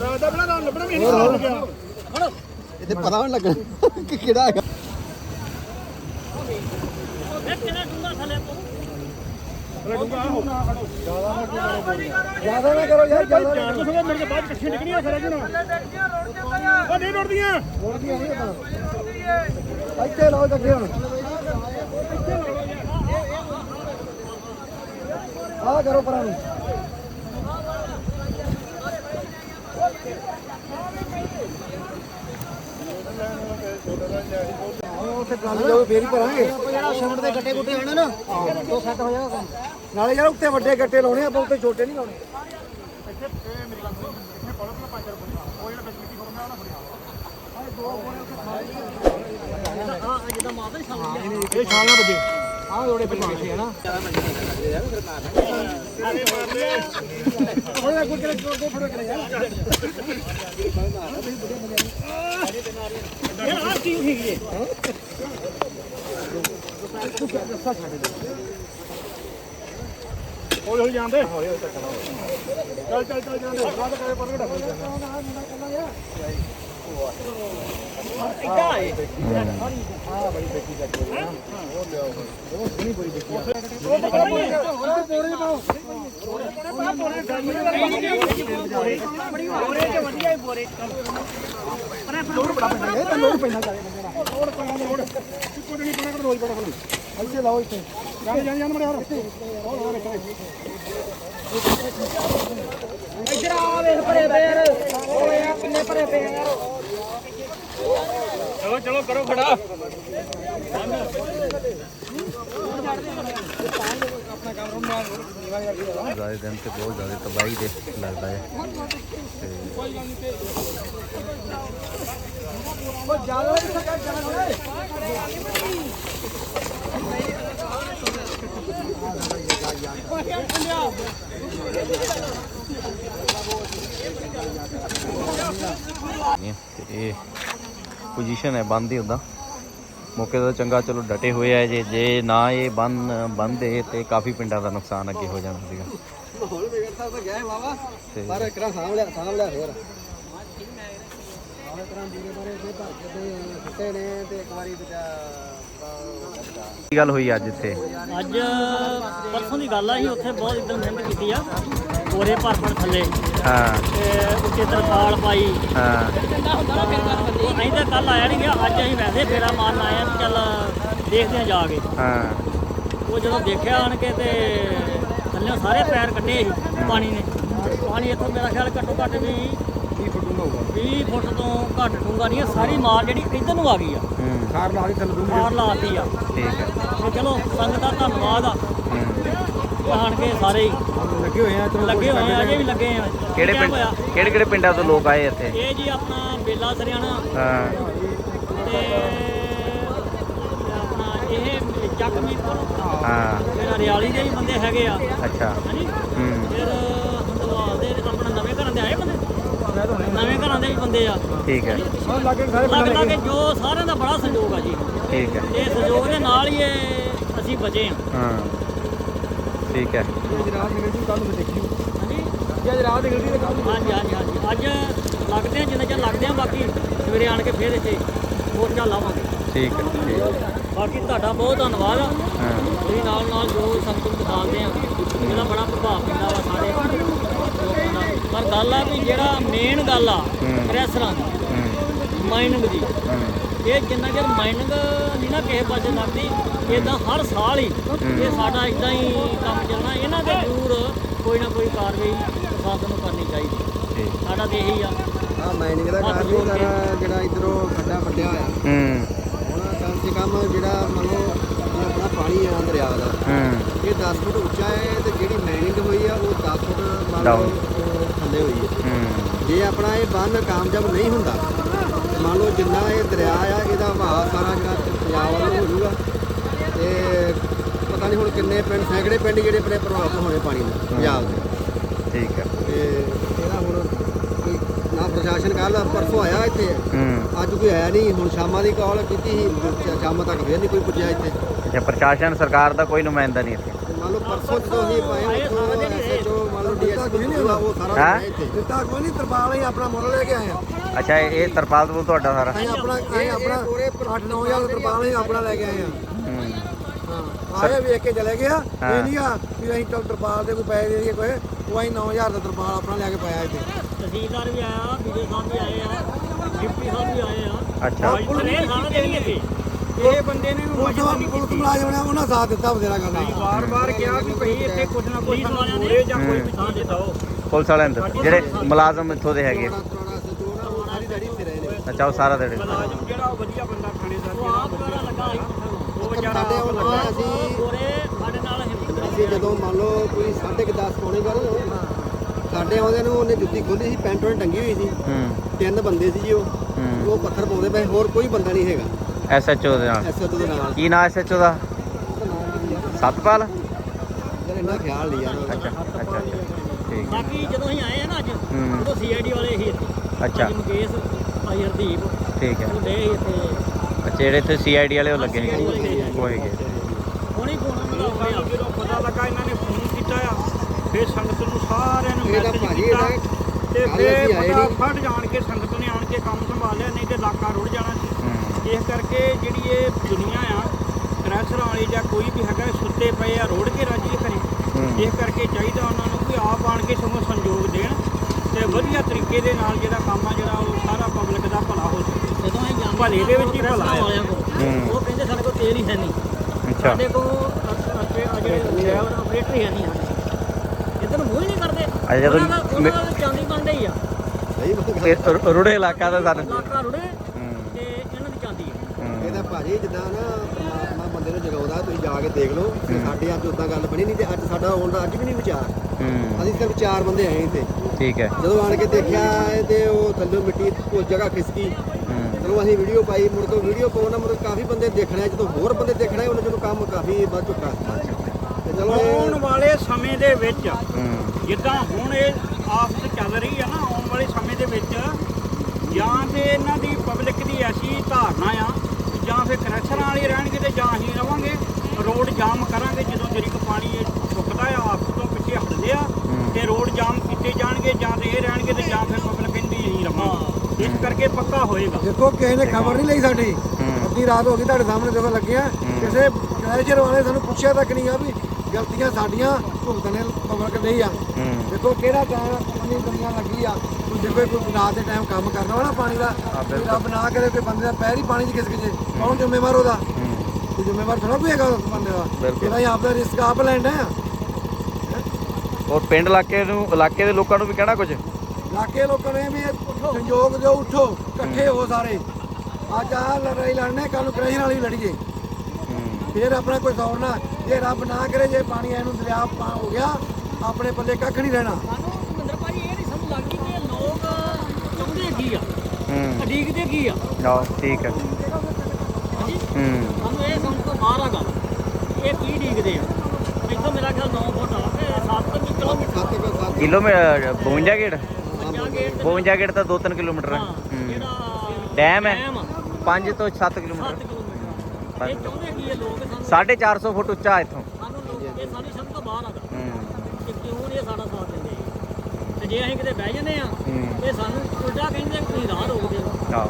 ਰਾਤ ਦਾ ਬਣਾ ਲੱਭਣਾ ਵੀ ਨਹੀਂ ਹੋ ਗਿਆ। ਇਹਦੇ ਪਤਾ ਨਹੀਂ ਲੱਗਣਾ ਕਿ ਕਿਹੜਾ ਹੈਗਾ। ਜ਼ਿਆਦਾ ਨਾ ਕਰੋ ਯਾਰ ਜ਼ਿਆਦਾ ਚਾਰ ਤੋਂ ਮੇਰੇ ਕੇ ਬਾਅਦ ਇਕੱਠੀ ਨਿਕਲੀਆਂ ਫਿਰ ਜਣਾ ਉਹ ਨਹੀਂ ਰੁੜਦੀਆਂ ਰੁੜਦੀਆਂ ਨਹੀਂ ਤਾਂ ਇੱਥੇ ਲਾਓ ਜੱਗੇ ਹੁਣ। ਆ ਕਰੋ ਪਰਾਂ ਨੂੰ। ਉੱਥੇ ਟਰਾਲੀ ਜਾਓ ਫੇਰ ਹੀ ਭਰਾਂਗੇ ਜਿਹੜਾ ਸਿਮਟ ਦੇ ਗੱਟੇ ਗੁੱਟੇ ਹੋਣੇ ਨਾ ਉਹ ਸੈੱਟ ਹੋ ਜਾਏਗਾ ਨਾਲੇ ਯਾਰ ਉੱਤੇ ਵੱਡੇ ਗੱਟੇ ਲਾਉਣੇ ਆਪਾਂ ਉੱਤੇ ਛੋਟੇ ਨਹੀਂ ਲਾਉਣੇ ਹਾਂ ਜਿੱਦਾਂ ਮਾਤਾ ਹੀ ਸਮਝ ਇਹ ਛਾਲਾਂ ਵਜੇ। ਆਹ ਜੋੜੇ ਪੇ ਪਾਸੇ ਹੈ ਨਾ ਉਹਦੇ ਅੱਗੇ ਕਿਹੜੇ ਜੋੜ ਦੇ ਫੜੋ ਕਰੇ ਯਾਰ? ਯਾਰ ਆਹ ਕੀ ਹੈਗੀ ਏ ਹੌਲੀ ਹੌਲੀ ਜਾਂਦੇ। ਚੱਲ ਚੱਲ ਚੱਲ ਜਾਂਦੇ। ਰਾਤ ਕਰੇ ਪਰ ਘਟਾ ਇੱਦਾਂ ਏ ਇਹ ਤਾਂ ਲੋੜ ਪੈਣਾ ਕਰੇ। ਲੋੜ ਪੈਣਾ ਲੋੜ ਕੋਈ ਨਹੀਂ ਪਣਾ ਕਰ ਰੋਜ਼ ਪੜਾ ਇੱਥੇ ਲਾਓ ਇੱਥੇ ਜਾਂਦੇ ਜਾਂਦੇ ਜਾਂਦੇ ਮੜੇ ਹੋਰ ਚਲੋ ਚਲੋ ਕਰੋ ਖੜਾ। ਜ਼ਿਆਦਾ ਦਿਨ ਤੇ ਬਹੁਤ ਜ਼ਿਆਦਾ ਤਬਾਹੀ ਦੇ ਲੱਗਦਾ ਹੈ। ਤੇ ਨਹੀਂ, ਤੇ ਇਹ ਪੋਜੀਸ਼ਨ ਹੈ ਬੰਦ ਹੀ ਹੁੰਦਾ। ਮੌਕੇ ਦਾ ਚੰਗਾ ਚਲੋ ਡਟੇ ਹੋਏ ਆ ਜੇ ਜੇ ਨਾ ਇਹ ਬੰਦ ਬੰਦੇ ਤੇ ਕਾਫੀ ਪਿੰਡਾਂ ਦਾ ਨੁਕਸਾਨ ਅੱਗੇ ਹੋ ਜਾਣਾ ਸੀਗਾ। ਮਾਹੌਲ ਵਿਗੜਦਾ ਤਾਂ ਗਿਆ ਹੈ ਵਾਵਾ ਤੇ ਪਰ ਇੱਕ ਰਾਂ ਸਾਂਭ ਲਿਆ ਸਾਂਭ ਲਿਆ ਫੇਰ ਆਵੇ ਤਰ੍ਹਾਂ ਦੀਵੇ ਬਾਰੇ ਤੇ ਭਰ ਕੇ ਤੇ ਸੁੱਟੇ ਨੇ ਤੇ ਇੱਕ ਵਾਰੀ ਦੂਜਾ ਕੀ ਗੱਲ ਹੋਈ ਅੱਜ ਇੱਥੇ? ਅੱਜ ਪਰਸੋਂ ਦੀ ਗੱਲ ਆ ਸੀ ਉੱਥੇ ਬਹੁਤ ਇਦਾਂ ਮਿਹਨਤ ਕੀਤੀ ਆ ਕੋਰੇ ਭਰ ਭਰ ਥੱਲੇ। ਹਾਂ। ਤੇ ਉੱਤੇ ਤਰਪਾਲ ਪਾਈ। ਹਾਂ। ਅਸੀਂ ਤਾਂ ਕੱਲ ਆਇਆ ਨਹੀਂ ਗਿਆ ਅੱਜ ਅਸੀਂ ਵੈਸੇ ਫੇਰਾ ਮਾਰਨ ਆਏ ਆ ਚੱਲ ਦੇਖਦੇ ਆ ਜਾ ਕੇ। ਹਾਂ। ਉਹ ਜਦੋਂ ਦੇਖਿਆ ਆਣ ਕੇ ਤੇ ਥੱਲੇ ਸਾਰੇ ਪੈਰ ਕੱਢੇ ਸੀ ਪਾਣੀ ਨੇ। ਪਾਣੀ ਇੱਥੋਂ ਮੇਰਾ ਖਿਆਲ ਘੱਟੋ ਘੱਟ ਵੀ 20 ਫੁੱਟ ਹੋਊਗਾ। 20 ਫੁੱਟ ਤੋਂ ਘੱਟ ਡੂੰਘਾ ਨਹੀਂ ਸਾਰੀ ਮਾਰ ਜਿਹੜੀ ਇੱਧਰ ਨੂੰ ਆ ਗਈ ਆ। ਸਾਰ ਨਾਲ ਹੀ ਥੱਲੇ ਮਾਰ ਲਾਤੀ ਆ। ਠੀਕ ਹੈ ਤੇ ਚਲੋ ਸੰਗਤ ਦਾ ਧੰਨਵਾਦ ਆ। ਆਣ ਕੇ ਸਾਰੇ ਹੀ। ਲੱਗੇ ਹੋਏ ਆ ਚਲੋ ਲੱਗੇ ਹੋਏ ਆ ਅਜੇ ਵੀ ਲੱਗੇ ਆ ਕਿਹੜੇ ਕਿਆ ਪਿੰਡ ਹੋਇਆ? ਕਿਹੜੇ ਕਿਹੜੇ ਪਿੰਡਾਂ ਤੋਂ ਲੋਕ ਆਏ ਇੱਥੇ? ਇਹ ਜੀ ਆਪਣਾ ਬੇਲਾ ਸਰਿਆਣਾ ਹਾਂ। ਤੇ ਆਪਣਾ ਇਹ ਜਗਮੀਪੁਰ ਹਾਂ। ਫਿਰ ਹਰਿਆਲੀ ਦੇ ਵੀ ਬੰਦੇ ਹੈਗੇ ਆ। ਅੱਛਾ। ਹਾਂਜੀ। ਹੂੰ। ਫਿਰ ਹੰਦਵਾਲ ਦੇ ਆਪਣਾ ਨਵੇਂ ਘਰਾਂ ਦੇ ਆਏ ਬੰਦੇ ਨਵੇਂ ਘਰਾਂ ਦੇ ਵੀ ਬੰਦੇ ਆ। ਠੀਕ ਹੈ। ਲੱਗੇ ਸਾਰੇ ਲੱਗ ਲੱਗ ਕੇ ਜੋ ਸਾਰਿਆਂ ਦਾ ਬੜਾ ਸਹਿਯੋਗ ਆ ਜੀ। ਠੀਕ ਹੈ। ਇਹ ਸਹਿਯੋਗ ਦੇ ਨਾਲ ਹੀ ਇਹ ਅਸੀਂ ਬਚੇ ਹਾਂ। ਠੀਕ ਹੈ। ਰਾਤ ਨਿਕਲ ਜੂ ਕੱਲ ਨੂੰ ਦੇਖੀ। ਹਾਂਜੀ। ਅੱਜ ਰਾਤ ਨਿਕਲਦੀ ਤਾਂ ਕੱਲ ਹਾਂਜੀ ਹਾਂਜੀ ਹਾਂਜੀ। ਅੱਜ ਲੱਗਦੇ ਆ ਜਿੰਨੇ ਚਿਰ ਲੱਗਦੇ ਆ ਬਾਕੀ ਸਵੇਰੇ ਆਣ ਕੇ ਫਿਰ ਇੱਥੇ ਮੋਰਚਾ ਲਾਵਾਂਗੇ ਠੀਕ ਹੈ ਠੀਕ ਹੈ। ਬਾਕੀ ਤੁਹਾਡਾ ਬਹੁਤ ਧੰਨਵਾਦ ਆ। ਹਾਂ। ਤੁਸੀਂ ਨਾਲ ਨਾਲ ਜੋ ਸੰਗਤ ਨੂੰ ਦਿਖਾਉਂਦੇ ਆ ਇਹਦਾ ਬੜਾ ਪ੍ਰਭਾਵ ਪੈਂਦਾ ਵਾ ਸਾਰੇ ਦਾ ਪਰ ਗੱਲ ਆ ਵੀ ਜਿਹੜਾ ਮੇਨ ਗੱਲ ਆ। ਪ੍ਰੈਸਰਾਂ ਦੀ ਮਾਈਨਿੰਗ ਦੀ। ਇਹ ਜਿੰਨਾ ਚਿਰ ਮਾਈਨਿੰਗ ਨਹੀਂ ਨਾ ਕਿਸੇ ਪਾਸੇ ਲੱਗਦੀ ਇਦਾਂ ਹਰ ਸਾਲ ਹੀ ਇਹ ਸਾਡਾ ਇਦਾਂ ਹੀ ਕੰਮ ਚੱਲਣਾ। ਇਹਨਾਂ ਦੇ ਜ਼ਰੂਰ ਕੋਈ ਨਾ ਕੋਈ ਕਾਰਵਾਈ ਪ੍ਰਸ਼ਾਸਨ ਨੂੰ ਕਰਨੀ ਚਾਹੀਦੀ। ਸਾਡਾ ਤੇ ਇਹੀ ਆ। ਆ ਮਾਈਨਿੰਗ ਦਾ ਹੱਥ ਕਾਰਨ ਜੋੜ ਕੇ। ਸਾਰਾ ਜਿਹੜਾ ਇਧਰੋਂ ਖੱਡਾ ਵੱਡਿਆ ਹੋਇਆ। ਹੂੰ। ਹੁਣ ਕਮ ਸੇ ਕਮ ਜਿਹੜਾ ਮੰਨ ਲਓ ਆਪਣਾ ਪਾਣੀ ਆ ਦਰਿਆ ਦਾ ਹੂੰ। ਇਹ 10 ਫੁੱਟ ਉੱਚਾ ਹੈ ਤੇ ਜਿਹੜੀ ਮਾਈਨਿੰਗ ਹੋਈ ਆ ਉਹ 10 ਫੁੱਟ ਮੰਨ ਲਓ ਥੱਲੇ ਹੋਈ ਹੈ। ਜੇ ਆਪਣਾ ਇਹ ਬੰਨ ਕਾਮਯਾਬ ਨਹੀਂ ਹੁੰਦਾ ਤੇ ਮੰਨ ਲਓ ਜਿੰਨਾ ਇਹ ਦਰਿਆ ਆ ਇਹਦਾ ਵਹਾਅ ਸਾਰਾ ਜਿਹੜਾ ਪੰਜਾਬ ਵੱਲ ਹੋ ਜਾਊਗਾ ਤੇ ਪਤਾ ਨਹੀਂ ਹੁਣ ਕਿੰਨੇ ਪਿੰਡ ਸੈਂਕੜੇ ਪਿੰਡ ਜਿਹੜੇ ਆਪਣੇ ਪ੍ਰਭਾਵਿਤ ਹੋਣੇ ਪਾਣੀ ਨਾਲ ਪੰਜਾਬ ਦੇ। ਠੀਕ ਹੈ। ਤੇ ਇਹਦਾ ਹੁਣ ਕੋਈ ਨਾ ਪ੍ਰਸ਼ਾਸਨ ਕੱਲ ਪਰਸੋਂ ਆਇਆ ਇੱਥੇ। ਅੱਜ ਕੋਈ ਆਇਆ ਨਹੀਂ ਹੁਣ ਸ਼ਾਮਾਂ ਦੀ ਕਾਲ ਕੀਤੀ ਸੀ ਸ਼ਾਮਾਂ ਤੱਕ ਫੇਰ ਨਹੀਂ ਕੋਈ ਪੁੱਜਿਆ ਇੱਥੇ। ਅੱਛਾ ਪ੍ਰਸ਼ਾਸਨ ਸਰਕਾਰ ਦਾ ਕੋਈ ਨੁਮਾਇੰਦਾ ਨਹੀਂ ਇੱਥੇ? ਮੰਨ ਲਓ ਪਰਸੋਂ ਜਦੋਂ ਅਸੀਂ ਪਾਏ ਉੱਥੋਂ ਐਸਐਚਓ ਮੰਨ ਲਓ ਡੀਐਸਪੀ ਉਹ ਸਾਰਾ ਹੈਂ? ਕੁਝ ਇੱਥੇ ਦਿੱਤਾ ਕੋਈ ਨਹੀਂ ਤਰਪਾਲ ਹੀ ਆਪਣਾ ਮੁੱਲ ਲੈ ਕੇ ਆਏ ਆ ਅੱਛਾ ਇਹ ਤਰਪਾਲ ਤੋਂ ਤੁਹਾਡਾ ਸਾਰਾ? ਅਸੀਂ ਆਪਣਾ ਅਸੀਂ ਆਪਣਾ 8-9000 ਤਰਪਾਲ ਹੀ ਆਪਣਾ ਲੈ ਕੇ ਆਏ ਆ। ਹੂੰ। ਹਾਂ ਆਏ ਵੇਖ ਕੇ ਚਲੇ ਗਿਆ ਇਹ ਨਹੀਂ ਆ ਵੀ ਅਸੀਂ ਤਾਂ ਤਰਪਾਲ ਦੇ ਕੋਈ ਪੈਸੇ ਦੇ ਦਈਏ ਕੋਈ ਉਹ ਅਸੀਂ 9000 ਦਾ ਤਰਪਾਲ ਆਪਣਾ ਲੈ ਕੇ ਪਾਇਆ ਇੱਥੇ। ਤਹਿਸੀਲਦਾਰ ਵੀ ਆਇਆ ਵੀਡੀਓ ਸਾਹਿਬ ਵੀ ਆਏ ਆ ਡਿਪਟੀ ਸਾਹਿਬ ਵੀ ਆਏ ਆ। ਅੱਛਾ। ਸਾਰਾ ਹੀ ਇੱਥੇ। ਇਹ ਬੰਦੇ ਨੇ ਵੀ ਪੁਲਿਸ ਪੁਲਿਸ ਮੁਲਾਜ਼ਮ ਨੇ ਉਹਨਾਂ ਸਾਥ ਦਿੱਤਾ ਬਥੇਰਾ ਕਰਨਾ। ਵਾਰ-ਵਾਰ ਕਿਹਾ ਕਿ ਭਈ ਇੱਥੇ ਕੁਝ ਨਾ ਕੁਝ ਸਾਨੂੰ ਵਾਲਿਆਂ ਨੇ ਮੋਰੇ ਜਾਂ ਕੋਈ ਹੂੰ। ਵੀ ਚੀਜ਼ ਦਿਓ ਪੁਲਿਸ ਵਾਲਿਆਂ ਦੇ ਜਿਹੜੇ ਮੁਲਾਜ਼ਮ ਇੱਥੋਂ ਦੇ ਹੈਗੇ। ਉਹ ਸਾਰੀ ਰਹੇ ਨੇ। ਅੱਛਾ ਉਹ ਸਾਰਾ ਦੇ ਮੁਲਾਜ਼ਮ ਜਿਹੜਾ ਉਹ ਵਧੀਆ ਬੰਦਾ ਥਾਣੇਦਾਰ ਉਹ ਆਪ ਸਾਰਾ ਲੱਗਾ ਸੀ। ਉਹ ਸਾਡੇ ਜਿਹੜਾ ਹੁਣ ਅਸੀਂ ਗੋਰੇ ਸਾਡੇ ਨਾਲ ਹਿੰਮਤ ਅਸੀਂ ਜਦੋਂ ਮੰਨ ਲਓ ਕੋਈ 10:30 ਪੌਣੇ ਕਰ ਸਾਡੇ ਆਉਂਦੇ ਨੂੰ ਉਹਨੇ ਜੁੱਤੀ ਖੋਲੀ ਸੀ ਪੈਂਟ ਉਹਨੇ ਟੰਗੀ ਹੋਈ ਸੀ। ਹੂੰ। ਤਿੰਨ ਬੰਦੇ ਸੀ ਜੀ ਉਹ। ਹੂੰ। ਉਹ ਪੱਥਰ ਪਾਉਂਦੇ ਪਏ ਹੋਰ ਕੋਈ ਬੰਦਾ ਨਹੀਂ ਹੈਗਾ। ਐਸਐਚਓ ਦੇ ਨਾਲ? ਐਸਐਚਓ ਦੇ ਨਾਲ। ਕੀ ਨਾਂ ਐਸਐਚਓ ਦਾ? ਨਾਮ ਸਤਪਾਲ? ਯਾਰ ਇੰਨਾ ਖਿਆਲ ਨਹੀਂ ਯਾਰ। ਅੱਛਾ ਅੱਛਾ ਅੱਛਾ। ਠੀਕ ਹੈ। ਬਾਕੀ ਜਦੋਂ ਅਸੀਂ ਆਏ ਆ ਨਾ ਅੱਜ ਹੂੰ। ਉਦੋਂ ਸੀਆਈਡੀ ਵਾਲੇ ਹੀ ਇੱਥੇ। ਅੱਛਾ। ਭਾਜੀ ਮੁਕੇਸ਼ ਭਾਈ ਹਰਦੀਪ ਠੀਕ ਹੈ। ਉਹ ਡੇ ਇੱਥੇ। ਅੱਛਾ ਜਿਹੜੇ ਇੱਥੇ ਸੀਆਈਡੀ ਵਾਲੇ ਉਹ ਲੱਗੇ ਹੈਗੇ ਉਹ ਹੈਗੇ ਹੁਣੀ ਫੋਨ ਮਿਲਾ ਹੋਇਆ ਜਦੋਂ ਪਤਾ ਲੱਗਾ ਇਹਨਾਂ ਨੇ ਫੋਨ ਕੀਤਾ ਆ ਫਿਰ ਸੰਗਤ ਨੂੰ ਸਾਰਿਆਂ ਨੂੰ ਇਹ ਤਾਂ ਮੈਸੇਜ ਭਾਜੀ ਕੀਤਾ। ਇਹਦਾ ਤੇ ਕੱਲ੍ਹ ਫਿਰ ਅਸੀਂ ਆਏ ਨਹੀਂ। ਫਟਾਫਟ ਜਾਣ ਕੇ ਸੰਗਤ ਨੇ ਆਣ ਕੇ ਕੰਮ ਸੰਭਾਲਿਆ ਨਹੀਂ ਤੇ ਇਲਾਕਾ ਰੁੜ ਜਾਣਾ। ਇਸ ਕਰਕੇ ਜਿਹੜੀ ਇਹ ਦੁਨੀਆ ਆ ਕ੍ਰੈਸ਼ਰਾਂ ਵਾਲੀ ਜਾਂ ਕੋਈ ਵੀ ਹੈਗਾ ਇਹ ਸੁੱਤੇ ਪਏ ਆ ਰੋੜ ਕੇ ਰਾਜੀ ਕਰੇ ਹੂੰ। ਇਸ ਕਰਕੇ ਚਾਹੀਦਾ ਉਹਨਾਂ ਨੂੰ ਕਿ ਆਪ ਆਣ ਕੇ ਸਗੋਂ ਸੰਯੋਗ ਦੇਣ ਤੇ ਵਧੀਆ ਤਰੀਕੇ ਦੇ ਨਾਲ ਜਿਹੜਾ ਕੰਮ ਆ ਜਿਹੜਾ ਉਹ ਸਾਰਾ ਪਬਲਿਕ ਦਾ ਭਲਾ ਹੋ ਸਕੇ ਜਦੋਂ ਅਸੀਂ ਜਾਂਦੇ ਭਲੇ ਦੇ ਵਿੱਚ ਹੀ ਭਲਾ ਆ। ਹੂੰ। ਉਹ ਕਹਿੰਦੇ ਸਾਡੇ ਕੋਲ ਤੇਲ ਹੀ ਹੈ ਨਹੀਂ। ਅੱਛਾ। ਸਾਡੇ ਕੋਲ ਜਿਹੜੇ ਡਰਾਈਵਰ ਆਪਰੇਟਰ ਹੀ ਹੈ ਨਹੀਂ ਇੱਧਰ ਨੂੰ ਮੂੰਹ ਹੀ ਨਹੀਂ ਕਰਦੇ। ਉਹਨਾਂ ਦਾ ਚਾਂਦੀ ਬਣ ਰਹੀ ਆ। ਤੇ ਰੁੜੇ ਇਲਾਕਾ ਦਾ ਸਰ ਇਲਾਕਾ ਰੁੜੇ ਹੂੰ ਤੇ ਇਹਨਾਂ ਦੀ ਚਾਂਦੀ ਹੈ ਹੂੰ। ਇਹਦਾ ਭਾਜੀ ਜਿੱਦਾਂ ਨਾ ਪਰਮਾਤਮਾ ਬੰਦੇ ਨੂੰ ਜਗਾਉਂਦਾ ਤੁਸੀਂ ਜਾ ਕੇ ਦੇਖ ਲਓ। ਤੇ ਸਾਡੇ ਅੱਜ ਉਦਾਂ ਗੱਲ ਬਣੀ ਨਹੀਂ ਤੇ ਅੱਜ ਸਾਡਾ ਆਉਣ ਦਾ ਅੱਜ ਵੀ ਨਹੀਂ ਵਿਚਾਰ। ਅਸੀਂ ਸਿਰਫ ਚਾਰ ਬੰਦੇ ਆਏ ਇੱਥੇ। ਠੀਕ ਹੈ। ਜਦੋਂ ਆਣ ਕੇ ਦੇਖਿਆ ਤੇ ਉਹ ਥੱਲੇ ਮਿੱਟੀ ਉਹ ਜਗ੍ਹਾ ਖਿਸਕੀ। ਚਲੋ ਅਸੀਂ ਵੀਡੀਓ ਪਾਈ ਮੁੜ ਕੇ ਵੀਡੀਓ ਪਾਉਣਾ ਮੁੜ ਕਾਫੀ ਬੰਦੇ ਦੇਖਣਾ ਜਦੋਂ ਹੋਰ ਬੰਦੇ ਦੇਖਣਾ ਉਹਨਾਂ ਜਦੋਂ ਕੰਮ ਕਾਫੀ ਵੱਧ ਚੁੱਕਾ। ਤੇ ਚਲੋ ਆਉਣ ਵਾਲੇ ਸਮੇਂ ਦੇ ਵਿੱਚ ਜਿੱਦਾਂ ਹੁਣ ਇਹ ਆਫਤ ਚੱਲ ਰਹੀ ਹੈ ਨਾ ਆਉਣ ਵਾਲੇ ਸਮੇਂ ਦੇ ਵਿੱਚ ਜਾਂ ਤੇ ਇਹਨਾਂ ਦੀ ਪਬਲਿਕ ਦੀ ਐਸੀ ਧਾਰਨਾ ਆ ਜਾਂ ਫਿਰ ਕਰੈਕਸ਼ਨਾਂ ਵਾਲੇ ਰਹਿਣਗੇ ਤੇ ਜਾਂ ਅਸੀਂ ਰਵਾਂਗੇ। ਰੋਡ ਜਾਮ ਕਰਾਂਗੇ ਜਦੋਂ ਜਰੀਕ ਪਾਣੀ ਇਹ ਸੁੱਕਦਾ ਆ ਆਫਤ ਤੋਂ ਪਿੱਛੇ ਹਟਦੇ ਆ ਤੇ ਰੋਡ ਜਾਮ ਕੀਤੇ ਜਾਣਗੇ ਜਾਂ ਤੇ ਇਹ ਰਹਿਣਗੇ ਤੇ ਜਾਂ ਫਿਰ ਪਬਲਿਕ ਕਹਿੰਦੀ ਅਸੀਂ ਰਵਾਂਗੇ। ਇਸ ਕਰਕੇ ਪੱਕਾ ਹੋਏਗਾ। ਦੇਖੋ ਕਿਸੇ ਨੇ ਖਬਰ ਨਹੀਂ ਲਈ ਸਾਡੀ। ਹੂੰ। ਅੱਧੀ ਰਾਤ ਹੋ ਗਈ ਤੁਹਾਡੇ ਸਾਹਮਣੇ ਦੇਖੋ ਲੱਗੇ ਆ ਕਿਸੇ ਕ੍ਰੈਸ਼ਰ ਵਾਲੇ ਸਾਨੂੰ ਪੁੱਛਿਆ ਤੱਕ ਨਹੀਂ ਆ ਵੀ ਗਲਤੀਆਂ ਸਾਡੀਆਂ ਭੁਗਤਣੇ ਪਬਲਿਕ ਨਹੀਂ ਆ। ਹੂੰ। ਦੇਖੋ ਕਿਹੜਾ ਟਾਈਮ ਇੰਨੀ ਦੁਨੀਆ ਲੱਗੀ ਆ। ਕੋਈ ਦੇਖੋ ਕੋਈ ਰਾਤ ਦੇ ਟਾਈਮ ਕੰਮ ਕਰਨਾ ਨਾ ਪਾਣੀ ਦਾ ਵੀ ਰੱਬ ਨਾ ਕਰੇ ਕੋਈ ਬੰਦੇ ਦਾ ਪੈਰ ਹੀ ਪਾਣੀ 'ਚ ਖਿਸਕ ਜੇ ਕੌਣ ਜ਼ਿੰਮੇਵਾਰ ਉਹਦਾ? ਕੋਈ ਜ਼ਿੰਮੇਵਾਰ ਥੋੜਾ ਕੋਈ ਹੈਗਾ ਉਸ ਬੰਦੇ ਦਾ। ਇਹਦਾ ਹੀ ਆਪ ਦਾ ਰਿਸਕ ਆਪ ਲੈਣਾ ਆ। ਔਰ ਪਿੰਡ ਇਲਾਕੇ ਨੂੰ ਇਲਾਕੇ ਦੇ ਲੋਕਾਂ ਨੂੰ ਵੀ ਕਹਿਣਾ ਕੁਝ ਇਲਾਕੇ ਲੋਕਾਂ ਨੇ ਵੀ ਸੰਯੋਗ ਦਿਓ ਉੱਠੋ ਇਕੱਠੇ ਹੋ। ਸਾਰੇ। ਅੱਜ ਆ ਲੜਾਈ ਲੜਨੇ ਕੱਲ ਨੂੰ ਕ੍ਰੈਸ਼ਰ ਵਾਲੀ ਲੜੀਏ। ਫਿਰ ਆਪਣਾ ਕੋਈ ਦੌੜਨਾ ਜੇ ਰੱਬ ਨਾ ਕਰੇ ਜੇ ਪਾਣੀ ਇਹਨੂੰ ਦਰਿਆ ਪਾ ਹੋ ਗਿਆ ਆਪਣੇ ਪੱਲੇ ਕੱਖ ਨਹੀਂ ਰਹਿਣਾ ਸਾਨੂੰ ਮਹਿੰਦਰ ਭਾਜੀ ਇਹ ਨਹੀਂ ਸਮਝ ਲੱਗਦੀ ਕਿ ਲੋਕ ਚਾਹੁੰਦੇ ਕੀ ਆ? ਹੂੰ। ਅਡੀਕਦੇ ਕੀ ਆ? ਲਓ ਠੀਕ ਹੈ ਹਾਂਜੀ? ਹੂੰ। ਸਾਨੂੰ ਇਹ ਸਮਝ ਤੋਂ ਬਾਹਰ ਆ ਗੱਲ। ਇਹ ਕੀ ਡੀਕਦੇ ਆ? ਇੱਥੋਂ ਮੇਰਾ ਖਿਆਲ 9 ਫੁੱਟ ਆ ਤੇ 7 ਕਿਲੋਮੀਟਰ ਕਿਲੋਮੀਟਰ 52 ਗੇੜ? ਪੰਜਾਹ ਗੇਟ ਤੇ 52 ਗੇੜ ਤਾਂ 2-3 ਕਿਲੋਮੀਟਰ ਹੈ ਹਾਂ, ਹੂੰ। ਜਿਹੜਾ ਡੈਮ ਹੈ। ਡੈਮ ਆ, 5 ਤੋਂ 7 ਸੱਤ ਕਿਲੋਮੀਟਰ ਕਿਲੋਮੀਟਰ ਇਹ ਚਾਹੁੰਦੇ ਕੀ ਇਹ ਲੋਕ ਸਾਨੂੰ? 450 ਫੁੱਟ ਉੱਚਾ ਇੱਥੋਂ। ਸਾਨੂੰ ਲੋਕ ਇਹ ਸਾਡੀ ਸਮਝ ਤੋਂ ਬਾਹਰ ਆ ਗੱਲ ਹੂੰ ਕਿ ਕਿਉਂ ਨਹੀਂ ਇਹ ਸਾਡਾ ਸਾਥ ਦਿੰਦੇ ਤੇ ਜੇ ਅਸੀਂ ਕਿਤੇ ਬਹਿ ਜਾਂਦੇ ਆ ਇਹ ਸਾਨੂੰ ਉਲਟਾ ਕਹਿੰਦੇ ਕਿ ਤੁਸੀਂ ਰਾਹ ਰੋਕਦੇ ਹੋ। ਹਾਂ।